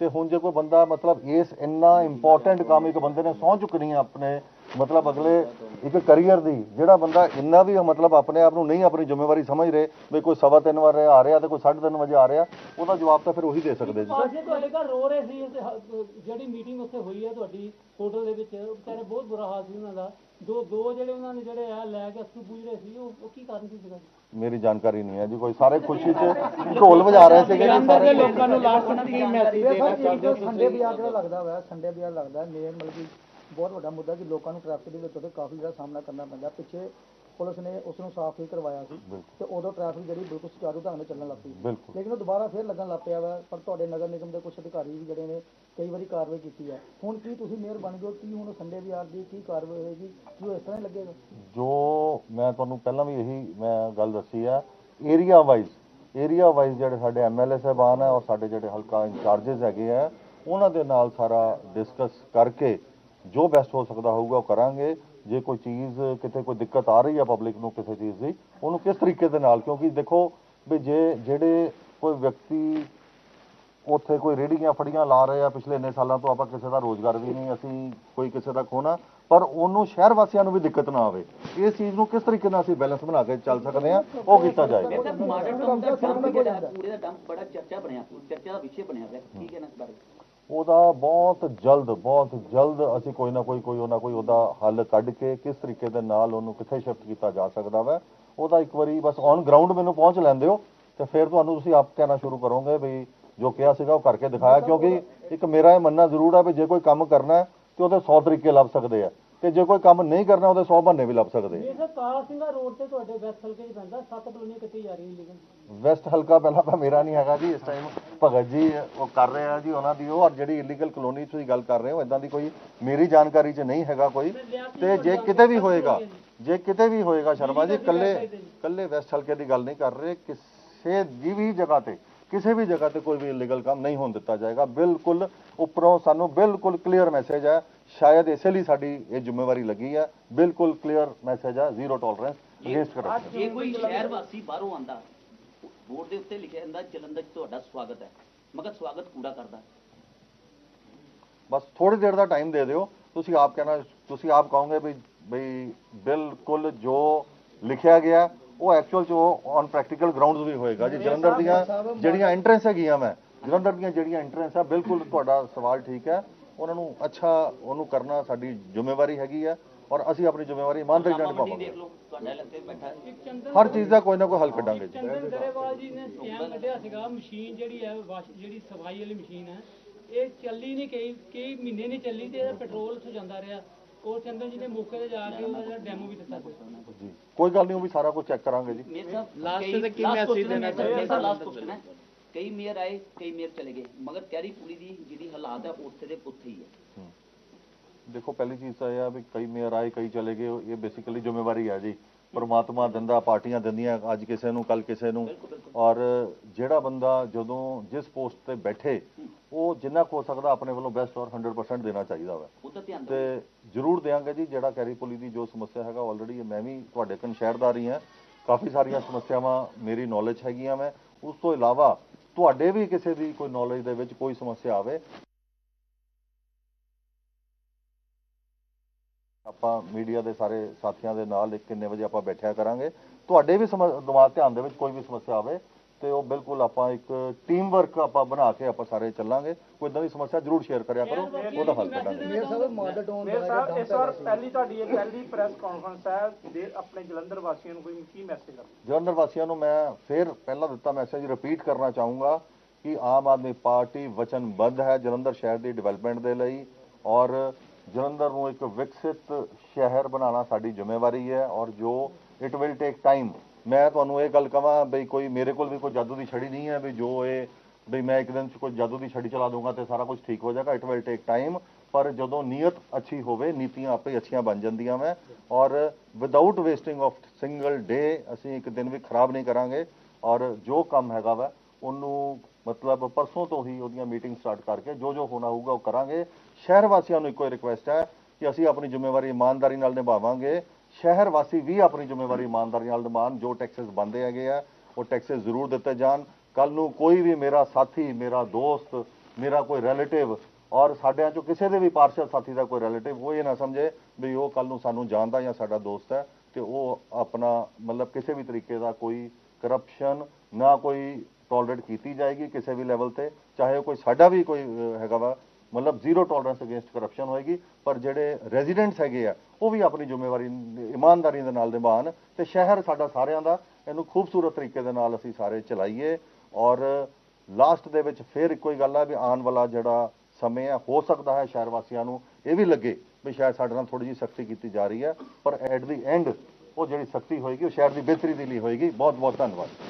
Speaker 1: ਤੇ ਹੁਣ ਜੇ ਕੋਈ ਬੰਦਾ ਮਤਲਬ ਇਸ ਇੰਨਾ ਇੰਪੋਰਟੈਂਟ ਕੰਮ ਇੱਕ ਬੰਦੇ ਨੇ ਸਹੁੰ ਚੁੱਕਣੀ ਹੈ ਆਪਣੇ ਮਤਲਬ ਅਗਲੇ ਇੱਕ ਕੈਰੀਅਰ ਦੀ ਜਿਹੜਾ ਬੰਦਾ ਇੰਨਾ ਵੀ ਮਤਲਬ ਆਪਣੇ ਆਪ ਨੂੰ ਨਹੀਂ ਆਪਣੀ ਜ਼ਿੰਮੇਵਾਰੀ ਸਮਝ ਰਹੇ ਵੀ ਕੋਈ ਸਵਾ ਤਿੰਨ ਵਜੇ ਆ ਰਿਹਾ ਤੇ ਕੋਈ 3:30 ਵਜੇ ਆ ਰਿਹਾ ਉਹਦਾ ਜਵਾਬ ਤਾਂ ਫਿਰ ਉਹੀ ਦੇ ਸਕਦੇ ਜੀ।
Speaker 6: ਤੁਹਾਡੇ ਘਰ ਰੋ ਰਹੇ ਸੀ ਹ- ਜਿਹੜੀ ਮੀਟਿੰਗ ਉੱਥੇ ਹੋਈ ਹੈ ਤੁਹਾਡੀ ਹੋਟਲ ਦੇ ਵਿੱਚ ਵਿਚਾਰੇ ਬਹੁਤ ਬੁਰਾ ਹਾਲ ਸੀ ਉਹਨਾਂ ਦਾ। ਦੋ ਦੋ ਜਿਹੜੇ ਉਹਨਾਂ ਨੇ ਜਿਹੜੇ ਆ ਲੈ ਕੇ ਅਸੂ ਪੂਜ ਰਹੇ ਸੀ ਉਹ ਕੀ ਕਾਰਨ ਸੀ ਸੀਗਾ ਜੀ?
Speaker 1: ਮੇਰੀ ਜਾਣਕਾਰੀ ਨਹੀਂ ਹੈ ਜੀ ਕੋਈ ਸਾਰੇ ਖੁਸ਼ੀ 'ਚ ਢੋਲ ਵਜਾ ਰਹੇ ਸੀਗੇ ਜੀ ਸਾਰੇ।
Speaker 2: ਲੋਕਾਂ ਨੂੰ ਲਾਸਟ ਕੀ ਮੈਸੇਜ
Speaker 4: ਇਹ ਸਰ ਇੱਕ ਸੰਡੇ ਬਾਜ਼ਾਰ ਜਿਹੜਾ ਲੱਗਦਾ ਵਾ ਸੰਡੇ ਬਾਜ਼ਾਰ ਲੱਗਦਾ ਮੇਨ ਮਤਲਬ ਕਿ ਬਹੁਤ ਵੱਡਾ ਮੁੱਦਾ ਕਿ ਲੋਕਾਂ ਨੂੰ ਟ੍ਰੈਫਿਕ ਦੇ ਵਿੱਚ ਉਹਦੇ ਕਾਫੀ ਜ਼ਿਆਦਾ ਸਾਹਮਣਾ ਕਰਨਾ ਪੈਂਦਾ। ਪਿੱਛੇ ਪੁਲਿਸ ਨੇ ਉਸ ਨੂੰ ਸਾਫ਼ ਹੀ ਕਰਵਾਇਆ ਸੀ ਤੇ ਉਦੋਂ ਟ੍ਰੈਫਿਕ ਜਿਹੜੀ ਬਿਲਕੁਲ ਸੁਚਾਰੂ ਢੰਗ ਨਾਲ ਚੱਲਣ ਲੱਗ ਪਈ। ਲੇਕਿਨ ਉਹ ਦੁਬਾਰਾ ਫੇਰ ਲੱਗਣ ਲੱਗ ਪਿਆ ਵਾ ਪਰ ਤੁਹਾਡੇ ਨਗਰ ਨਿਗਮ ਦੇ ਕੁਝ ਅਧਿਕਾਰੀ ਵੀ ਜਿਹੜੇ ਨੇ ਕਈ ਵਾਰੀ ਕਾਰਵਾਈ ਕੀਤੀ ਹੈ ਹੁਣ ਕੀ ਤੁਸੀਂ ਮੇਅਰ ਬਣ ਗਏ ਕੀ ਹੁਣ ਸੰਡੇ ਬਾਜ਼ਾਰ ਦੀ ਕੀ ਕਾਰਵਾਈ ਹੋਏਗੀ? ਕੀ ਉਹ ਇਸ ਤਰ੍ਹਾਂ ਹੀ ਲੱਗੇਗਾ?
Speaker 1: ਜੋ ਮੈਂ ਤੁਹਾਨੂੰ ਪਹਿਲਾਂ ਵੀ ਇਹੀ ਮੈਂ ਗੱਲ ਦੱਸੀ ਆ ਏਰੀਆ ਵਾਈਜ਼ ਏਰੀਆ ਵਾਈਜ਼ ਜਿਹੜੇ ਸਾਡੇ ਐਮਐਲਏ ਸਾਹਿਬਾਨ ਆ ਔਰ ਸਾਡੇ ਜਿਹੜੇ ਹਲਕਾ ਇੰਚਾਰजेस ਹੈਗੇ ਆ ਉਹਨਾਂ ਦੇ ਨਾਲ ਸਾਰਾ ਡਿਸਕਸ ਕਰਕੇ ਜੋ ਬੈਸਟ ਹੋ ਸਕਦਾ ਹੋਊਗਾ ਉਹ ਕਰਾਂਗੇ। ਜੇ ਕੋਈ ਚੀਜ਼ ਕਿਤੇ ਕੋਈ ਦਿੱਕਤ ਆ ਰਹੀ ਆ ਪਬਲਿਕ ਨੂੰ ਕਿਸੇ ਚੀਜ਼ ਦੀ ਉਹਨੂੰ ਕਿਸ ਤਰੀਕੇ ਦੇ ਨਾਲ? ਕਿਉਂਕਿ ਦੇਖੋ ਵੀ ਜੇ ਜਿਹੜੇ ਕੋਈ ਵਿਅਕਤੀ ਉੱਥੇ ਕੋਈ ਰੇੜੀਆਂ ਫੜੀਆਂ ਲਾ ਰਹੇ ਆ ਪਿਛਲੇ ਇੰਨੇ ਸਾਲਾਂ ਤੋਂ ਆਪਾਂ ਕਿਸੇ ਦਾ ਰੋਜ਼ਗਾਰ ਵੀ ਨਹੀਂ ਅਸੀਂ ਕੋਈ ਕਿਸੇ ਦਾ ਖੋਣਾ ਪਰ ਉਹਨੂੰ ਸ਼ਹਿਰ ਵਾਸੀਆਂ ਨੂੰ ਵੀ ਦਿੱਕਤ ਨਾ ਆਵੇ। ਇਸ ਚੀਜ਼ ਨੂੰ ਕਿਸ ਤਰੀਕੇ ਨਾਲ ਅਸੀਂ ਬੈਲੈਂਸ ਬਣਾ ਕੇ ਚੱਲ ਸਕਦੇ ਆ ਉਹ ਕੀਤਾ ਜਾਏਗਾ।
Speaker 7: ਇਹ ਮਾਡਲ ਟਾਊਨ ਦਾ ਡੰਪ ਜਿਹੜਾ ਹੈ, ਦਾ ਡੰਪ ਬੜਾ ਚਰਚਾ ਬਣਿਆ ਚਰਚਾ ਦਾ ਵਿਸ਼ੇ ਬਣਿਆ ਹੋਇਆ ਕੀ ਕਹਿਣਾ ਇਸ ਬਾਰੇ?
Speaker 1: ਉਹਦਾ ਬਹੁਤ ਜਲਦ ਬਹੁਤ ਜਲਦ ਅਸੀਂ ਕੋਈ ਨਾ ਕੋਈ ਕੋਈ ਨਾ ਕੋਈ ਉਹਦਾ ਹੱਲ ਕੱਢ ਕੇ ਕਿਸ ਤਰੀਕੇ ਦੇ ਨਾਲ ਉਹਨੂੰ ਕਿੱਥੇ ਸ਼ਿਫਟ ਕੀਤਾ ਜਾ ਸਕਦਾ ਵਾ, ਉਹਦਾ ਇੱਕ ਵਾਰੀ ਬਸ ਔਨ ਗਰਾਊਂਡ ਮੈਨੂੰ ਪਹੁੰਚ ਲੈਂਦੇ ਹੋ ਤੇ ਫਿਰ ਤੁਹਾਨੂੰ ਤੁਸੀਂ ਆਪ ਕਹਿਣਾ ਸ਼ੁਰੂ ਕਰੋਗੇ ਵੀ ਜੋ ਕਿਹਾ ਸੀਗਾ ਉਹ ਕਰਕੇ ਦਿਖਾਇਆ, ਕਿਉਂਕਿ ਇੱਕ ਮੇਰਾ ਇਹ ਮੰਨਣਾ ਜ਼ਰੂਰ ਹੈ ਵੀ ਜੇ ਕੋਈ ਕੰਮ ਕਰਨਾ ਹੈ ਤੇ ਉਹਦੇ 100 ਤਰੀਕੇ ਲੱਭ ਸਕਦੇ ਆ। ਤੇ ਜੇ ਕੋਈ ਕੰਮ ਨਹੀਂ ਕਰਨਾ ਉਹਦੇ 100 ਬਹਾਨੇ ਵੀ ਲੱਭ ਸਕਦੇ।
Speaker 6: ਇਹ ਸਰ ਤਾਰਾ ਸਿੰਘਾ ਰੋਡ ਤੇ ਤੁਹਾਡੇ ਵੈਸਟ ਹਲਕੇ 'ਚ ਪੈਂਦਾ ਸੱਤ ਕਲੋਨੀਆਂ ਕੱਟੀ ਜਾ ਰਹੀਆਂ ਲੇਕਿਨ
Speaker 1: ਵੈਸਟ ਹਲਕਾ ਪਹਿਲਾਂ ਤਾਂ ਮੇਰਾ ਨਹੀਂ ਹੈਗਾ ਜੀ ਇਸ ਟਾਈਮ ਭਗਤ ਜੀ ਉਹ ਕਰ ਰਹੇ ਆ ਜੀ ਉਹਨਾਂ ਦੀ ਉਹ ਔਰ ਜਿਹੜੀ ਇਲੀਗਲ ਕਲੋਨੀ ਤੁਸੀਂ ਗੱਲ ਕਰ ਰਹੇ ਹੋ ਇਦਾਂ ਦੀ ਕੋਈ ਮੇਰੀ ਜਾਣਕਾਰੀ 'ਚ ਨਹੀਂ ਹੈਗਾ ਕੋਈ। ਤੇ ਜੇ ਕਿਤੇ ਵੀ ਹੋਏਗਾ ਜੇ ਕਿਤੇ ਵੀ ਹੋਏਗਾ ਸ਼ਰਮਾ ਜੀ ਕੱਲੇ ਕੱਲੇ ਵੈਸਟ ਹਲਕੇ ਦੀ ਗੱਲ ਨਹੀਂ ਕਰ ਰਹੇ ਕਿਸੇ ਦੀ ਵੀ ਜਗ੍ਹਾ ਤੇ ਕਿਸੇ ਵੀ ਜਗ੍ਹਾ ਤੇ ਕੋਈ ਵੀ ਇਲੀਗਲ ਕੰਮ ਨਹੀਂ ਹੋਣ ਦਿੱਤਾ ਜਾਏਗਾ। ਬਿਲਕੁਲ ਉੱਪਰੋਂ ਸਾਨੂੰ ਬਿਲਕੁਲ ਕਲੀਅਰ ਮੈਸੇਜ ਹੈ ਸ਼ਾਇਦ ਇਸੇ ਲਈ ਸਾਡੀ ਇਹ ਜ਼ਿੰਮੇਵਾਰੀ ਲੱਗੀ ਹੈ ਬਿਲਕੁਲ ਕਲੀਅਰ ਮੈਸੇਜ ਹੈ ਜ਼ੀਰੋ ਟੋਲਰੈਂਸ ਅਗੇਂਸਟ ਕਰਪਸ਼ਨ
Speaker 7: ਜੇ ਕੋਈ ਸ਼ਹਿਰ ਵਾਸੀ ਬਾਹਰੋਂ ਆਂਦਾ ਬੋਰਡ ਦੇ ਉੱਤੇ ਲਿਖਿਆ ਹੁੰਦਾ ਜਲੰਧਰ 'ਚ ਤੁਹਾਡਾ ਸਵਾਗਤ ਹੈ। ਮਗਰ ਸਵਾਗਤ ਕੂੜਾ ਕਰਦਾ।
Speaker 1: ਬਸ ਥੋੜੀ ਦੇਰ ਦਾ ਟਾਈਮ ਦੇ ਦਿਓ। ਤੁਸੀਂ ਆਪ ਕਹਿਣਾ ਤੁਸੀਂ ਆਪ ਕਹੋਗੇ ਵੀ ਬਈ ਬਿਲਕੁਲ ਜੋ ਲਿਖਿਆ ਗਿਆ ਉਹ ਐਕਚੁਅਲ ਚ ਉਹ ਔਨ ਪ੍ਰੈਕਟੀਕਲ ਗਰਾਊਂਡਸ ਵੀ ਹੋਏਗਾ ਜੀ। ਜਲੰਧਰ ਦੀਆਂ ਜਿਹੜੀਆਂ ਐਂਟਰੈਂਸ ਹੈਗੀਆਂ ਮੈਂ ਜਲੰਧਰ ਦੀਆਂ ਜਿਹੜੀਆਂ ਐਂਟਰੈਂਸ ਆ ਬਿਲਕੁਲ ਤੁਹਾਡਾ ਸਵਾਲ ਠੀਕ ਹੈ। ਉਹਨਾਂ ਨੂੰ ਅੱਛਾ ਉਹਨੂੰ ਕਰਨਾ ਸਾਡੀ ਜ਼ਿੰਮੇਵਾਰੀ ਹੈਗੀ ਹੈ ਔਰ ਅਸੀਂ ਆਪਣੀ ਜ਼ਿੰਮੇਵਾਰੀ ਇਮਾਨਦਾਰੀ ਨਾਲ ਨਿਭਾਵਾਂਗੇ। ਹਰ ਚੀਜ਼ ਦਾ ਕੋਈ ਨਾ ਕੋਈ ਹੱਲ ਕੱਢਾਂਗੇ ਜੀ।
Speaker 6: ਚੰਦਨ ਗਰੇਵਾਲ ਜੀ ਨੇ ਸਕੈਮ ਕੱਢਿਆ ਸੀਗਾ ਮਸ਼ੀਨ ਜਿਹੜੀ ਹੈ ਵਾਸ਼ ਜਿਹੜੀ ਸਫ਼ਾਈ ਵਾਲੀ ਮਸ਼ੀਨ ਹੈ ਇਹ ਚੱਲੀ ਨਹੀਂ ਕਈ ਕਈ ਮਹੀਨੇ ਨਹੀਂ ਚੱਲੀ ਤੇ ਇਹਦਾ ਪੈਟਰੋਲ ਉੱਥੋਂ ਜਾਂਦਾ ਰਿਹਾ। ਚੰਦਨ ਜੀ ਨੇ ਮੌਕੇ ਤੇ ਜਾ ਕੇ ਉਹਦਾ ਜਿਹੜਾ ਡੈਮੋ ਵੀ ਦਿੱਤਾ।
Speaker 1: ਜੀ ਕੋਈ ਗੱਲ ਨਹੀਂ ਉਹ ਵੀ ਸਾਰਾ ਕੁਝ ਚੈੱਕ ਕਰਾਂਗੇ ਜੀ।
Speaker 2: ਤੇ ਕੀ ਦੇਣਾ ਚਾਹੁੰਦੇ
Speaker 7: ਹੈ। ਕਈ ਮੇਅਰ ਆਏ ਕਈ ਮੇਅਰ ਚਲੇ ਗਏ ਮਗਰ ਕੈਰੀ ਪੁਲੀ ਦੀ ਜਿਹੜੀ ਹਾਲਾਤ ਹੈ ਉੱਥੇ ਦੇ ਉੱਥੇ ਹੀ ਹੈ।
Speaker 1: ਦੇਖੋ ਪਹਿਲੀ ਚੀਜ਼ ਤਾਂ ਇਹ ਆ ਵੀ ਕਈ ਮੇਅਰ ਆਏ ਕਈ ਚਲੇ ਗਏ ਇਹ ਬੇਸਿਕਲੀ ਜ਼ਿੰਮੇਵਾਰੀ ਹੈ ਜੀ। ਪਰਮਾਤਮਾ ਦਿੰਦਾ ਪਾਰਟੀਆਂ ਦਿੰਦੀਆਂ ਅੱਜ ਕਿਸੇ ਨੂੰ ਕੱਲ ਕਿਸੇ ਨੂੰ। ਔਰ ਜਿਹੜਾ ਬੰਦਾ ਜਦੋਂ ਜਿਸ ਪੋਸਟ ਤੇ ਬੈਠੇ ਉਹ ਜਿੰਨਾ ਕੁ ਹੋ ਸਕਦਾ ਆਪਣੇ ਵੱਲੋਂ ਬੈਸਟ ਔਰ 100% ਦੇਣਾ ਚਾਹੀਦਾ ਵਾ।
Speaker 7: ਤਾਂ
Speaker 1: ਜ਼ਰੂਰ ਦੇਵਾਂਗੇ ਜੀ ਜਿਹੜਾ ਕੈਰੀ ਪੁਲੀ ਦੀ ਜੋ ਸਮੱਸਿਆ ਹੈਗਾ ਆਲਰੇਡੀ ਮੈਂ ਵੀ ਤੁਹਾਡੇ ਕਨ ਸ਼ਹਿਰਦਾਰ ਹਾਂ। ਕਾਫੀ ਸਾਰੀਆਂ ਸਮੱਸਿਆਵਾਂ ਮੇਰੀ ਨੌਲੇਜ ਹੈਗੀਆਂ ਮੈਂ ਉਸ ਤੋਂ ਇਲਾਵਾ ਤੁਹਾਡੇ ਵੀ ਕਿਸੇ ਦੀ ਕੋਈ ਨੌਲੇਜ ਦੇ ਵਿੱਚ ਕੋਈ ਸਮੱਸਿਆ ਆਵੇ, ਆਪਾਂ ਮੀਡੀਆ ਦੇ ਸਾਰੇ ਸਾਥੀਆਂ ਦੇ ਨਾਲ ਇੱਕ ਕਿੰਨੇ ਵਜੇ ਆਪਾਂ ਬੈਠਿਆ ਕਰਾਂਗੇ। ਤੁਹਾਡੇ ਵੀ ਸਮ- ਦਿਮਾਗ ਧਿਆਨ ਦੇ ਵਿੱਚ ਕੋਈ ਵੀ ਸਮੱਸਿਆ ਆਵੇ ਤੇ ਉਹ ਬਿਲਕੁਲ ਆਪਾਂ ਇੱਕ ਟੀਮ ਵਰਕ ਆਪਾਂ ਬਣਾ ਕੇ ਆਪਾਂ ਸਾਰੇ ਚੱਲਾਂਗੇ। ਕੋਈ ਇਦਾਂ ਦੀ ਸਮੱਸਿਆ ਜ਼ਰੂਰ ਸ਼ੇਅਰ ਕਰਿਆ ਕਰੋ ਉਹਦਾ ਹੱਲ ਕੱਢਾਂਗੇ
Speaker 4: ਮੇਅਰ ਸਾਹਿਬ ਮਾਡਲ ਟਾਊਨ ਦਾ
Speaker 8: ਮੇਰ
Speaker 4: ਜਿਹੜਾ
Speaker 8: ਸਾਹਿਬ ਇਸ ਵਾਰ। ਪਹਿਲੀ ਤੁਹਾਡੀ ਇਹ ਪਹਿਲੀ ਪ੍ਰੈਸ ਕਾਨਫਰੰਸ ਹੈ ਦੇ ਆਪਣੇ ਜਲੰਧਰ ਵਾਸੀਆਂ ਨੂੰ ਕੋਈ ਕੀ ਮੈਸੇਜ ਆ?
Speaker 1: ਜਲੰਧਰ ਵਾਸੀਆਂ ਨੂੰ ਮੈਂ ਫਿਰ ਪਹਿਲਾਂ ਦਿੱਤਾ ਮੈਸੇਜ ਰਿਪੀਟ ਕਰਨਾ ਚਾਹੂੰਗਾ ਕਿ ਆਮ ਆਦਮੀ ਪਾਰਟੀ ਵਚਨਬੱਧ ਹੈ ਜਲੰਧਰ ਸ਼ਹਿਰ ਦੀ ਡਿਵੈਲਪਮੈਂਟ ਦੇ ਲਈ ਔਰ ਜਲੰਧਰ ਨੂੰ ਇੱਕ ਵਿਕਸਿਤ ਸ਼ਹਿਰ ਬਣਾਉਣਾ ਸਾਡੀ ਜ਼ਿੰਮੇਵਾਰੀ ਹੈ ਔਰ ਜੋ ਇਟ ਵਿਲ ਟੇਕ ਟਾਈਮ ਮੈਂ ਤੁਹਾਨੂੰ ਇਹ ਗੱਲ ਕਹਾਂ ਬਈ ਕੋਈ ਮੇਰੇ ਕੋਲ ਵੀ ਕੋਈ ਜਾਦੂ ਦੀ ਛੜੀ ਨਹੀਂ ਹੈ ਵੀ ਜੋ ਇਹ, ਬਈ ਮੈਂ ਇੱਕ ਦਿਨ ਚ ਕੋਈ ਜਾਦੂ ਦੀ ਛੜੀ ਚਲਾ ਦੂੰਗਾ ਤੇ ਸਾਰਾ ਕੁਝ ਠੀਕ ਹੋ ਜਾਏਗਾ ਇਟ ਵਿਲ ਟੇਕ ਟਾਈਮ ਪਰ ਜਦੋਂ ਨੀਅਤ ਅੱਛੀ ਹੋਵੇ, ਨੀਤੀਆਂ ਆਪੇ ਅੱਛੀਆਂ ਬਣ ਜਾਂਦੀਆਂ ਮੈਂ ਔਰ without wasting of single day ਅਸੀਂ ਇੱਕ ਦਿਨ ਵੀ ਖਰਾਬ ਨਹੀਂ ਕਰਾਂਗੇ ਔਰ ਜੋ ਕੰਮ ਹੈਗਾ ਵਾ, ਉਹਨੂੰ ਮਤਲਬ ਪਰਸੋਂ ਤੋਂ ਹੀ ਉਹਦੀਆਂ ਮੀਟਿੰਗ ਸਟਾਰਟ ਕਰਕੇ ਜੋ ਜੋ ਹੋਣਾ ਹੋਊਗਾ ਉਹ ਕਰਾਂਗੇ। ਸ਼ਹਿਰ ਵਾਸੀਆਂ ਨੂੰ ਇੱਕੋ ਹੀ ਰਿਕੁਐਸਟ ਹੈ ਕਿ ਅਸੀਂ ਆਪਣੀ ਜ਼ਿੰਮੇਵਾਰੀ ਇਮਾਨਦਾਰੀ ਨਾਲ ਨਿਭਾਵਾਂਗੇ। ਸ਼ਹਿਰ ਵਾਸੀ ਵੀ ਆਪਣੀ ਜ਼ਿੰਮੇਵਾਰੀ ਇਮਾਨਦਾਰੀ ਨਾਲ ਨਿਭਾਉਣ, ਜੋ ਟੈਕਸਸ ਬੰਦੇ ਹੈਗੇ ਆ, ਉਹ ਟੈਕਸਸ ਜ਼ਰੂਰ ਦਿੱਤੇ ਜਾਣ। ਕੱਲ ਨੂੰ ਕੋਈ ਵੀ ਮੇਰਾ ਸਾਥੀ, ਮੇਰਾ ਦੋਸਤ, ਮੇਰਾ ਕੋਈ ਰਿਲੇਟਿਵ ਔਰ ਸਾਡਿਆਂ ਚੋਂ ਕਿਸੇ ਦੇ ਵੀ ਪਾਰਸ਼ਲ ਸਾਥੀ ਦਾ ਕੋਈ ਰਿਲੇਟਿਵ ਉਹ ਇਹ ਨਾ ਸਮਝੇ ਵੀ ਉਹ ਕੱਲ ਨੂੰ ਸਾਨੂੰ ਜਾਣਦਾ ਜਾਂ ਸਾਡਾ ਦੋਸਤ ਹੈ ਤੇ ਉਹ ਆਪਣਾ ਮਤਲਬ ਕਿਸੇ ਵੀ ਤਰੀਕੇ ਦਾ ਕੋਈ ਕਰਪਸ਼ਨ ਨਾ ਕੋਈ ਟੋਲਰੇਟ ਕੀਤੀ ਜਾਏਗੀ ਕਿਸੇ ਵੀ ਲੈਵਲ ਤੇ, ਚਾਹੇ ਉਹ ਕੋਈ ਸਾਡਾ ਵੀ ਕੋਈ ਹੈਗਾ ਵਾ। ਮਤਲਬ ਜ਼ੀਰੋ ਟੋਲਰੈਂਸ ਅਗੇਂਸਟ ਕਰਪਸ਼ਨ ਹੋਏਗੀ, ਪਰ ਜਿਹੜੇ ਰੈਜ਼ੀਡੈਂਟਸ ਹੈਗੇ ਆ, ਉਹ ਵੀ ਆਪਣੀ ਜ਼ਿੰਮੇਵਾਰੀ, ਇਮਾਨਦਾਰੀ ਦੇ ਨਾਲ ਨਿਭਾਉਣ ਤੇ ਸ਼ਹਿਰ ਸਾਡਾ ਸਾਰਿਆਂ ਦਾ, ਇਹਨੂੰ ਖੂਬਸੂਰਤ ਤਰੀਕੇ ਦੇ ਨਾਲ ਅਸੀਂ ਸਾਰੇ ਚਲਾਈਏ ਔਰ ਲਾਸਟ ਦੇ ਵਿੱਚ ਫਿਰ ਇੱਕੋ ਹੀ ਗੱਲ ਆ ਵੀ ਆਉਣ ਵਾਲਾ ਜਿਹੜਾ ਸਮੇਂ ਆ, ਹੋ ਸਕਦਾ ਹੈ ਸ਼ਹਿਰ ਵਾਸੀਆਂ ਨੂੰ ਇਹ ਵੀ ਲੱਗੇ ਵੀ ਸ਼ਾਇਦ ਸਾਡੇ ਨਾਲ ਥੋੜੀ ਜਿਹੀ ਸਖਤੀ ਕੀਤੀ ਜਾ ਰਹੀ ਹੈ, ਪਰ ਐਟ ਦੀ ਐਂਡ ਉਹ ਜਿਹੜੀ ਸਖਤੀ ਹੋਏਗੀ ਉਹ ਸ਼ਹਿਰ ਦੀ ਬਿਹਤਰੀ ਦੇ ਲਈ ਹੋਏਗੀ। ਬਹੁਤ ਬਹੁਤ ਧੰਨਵਾਦ।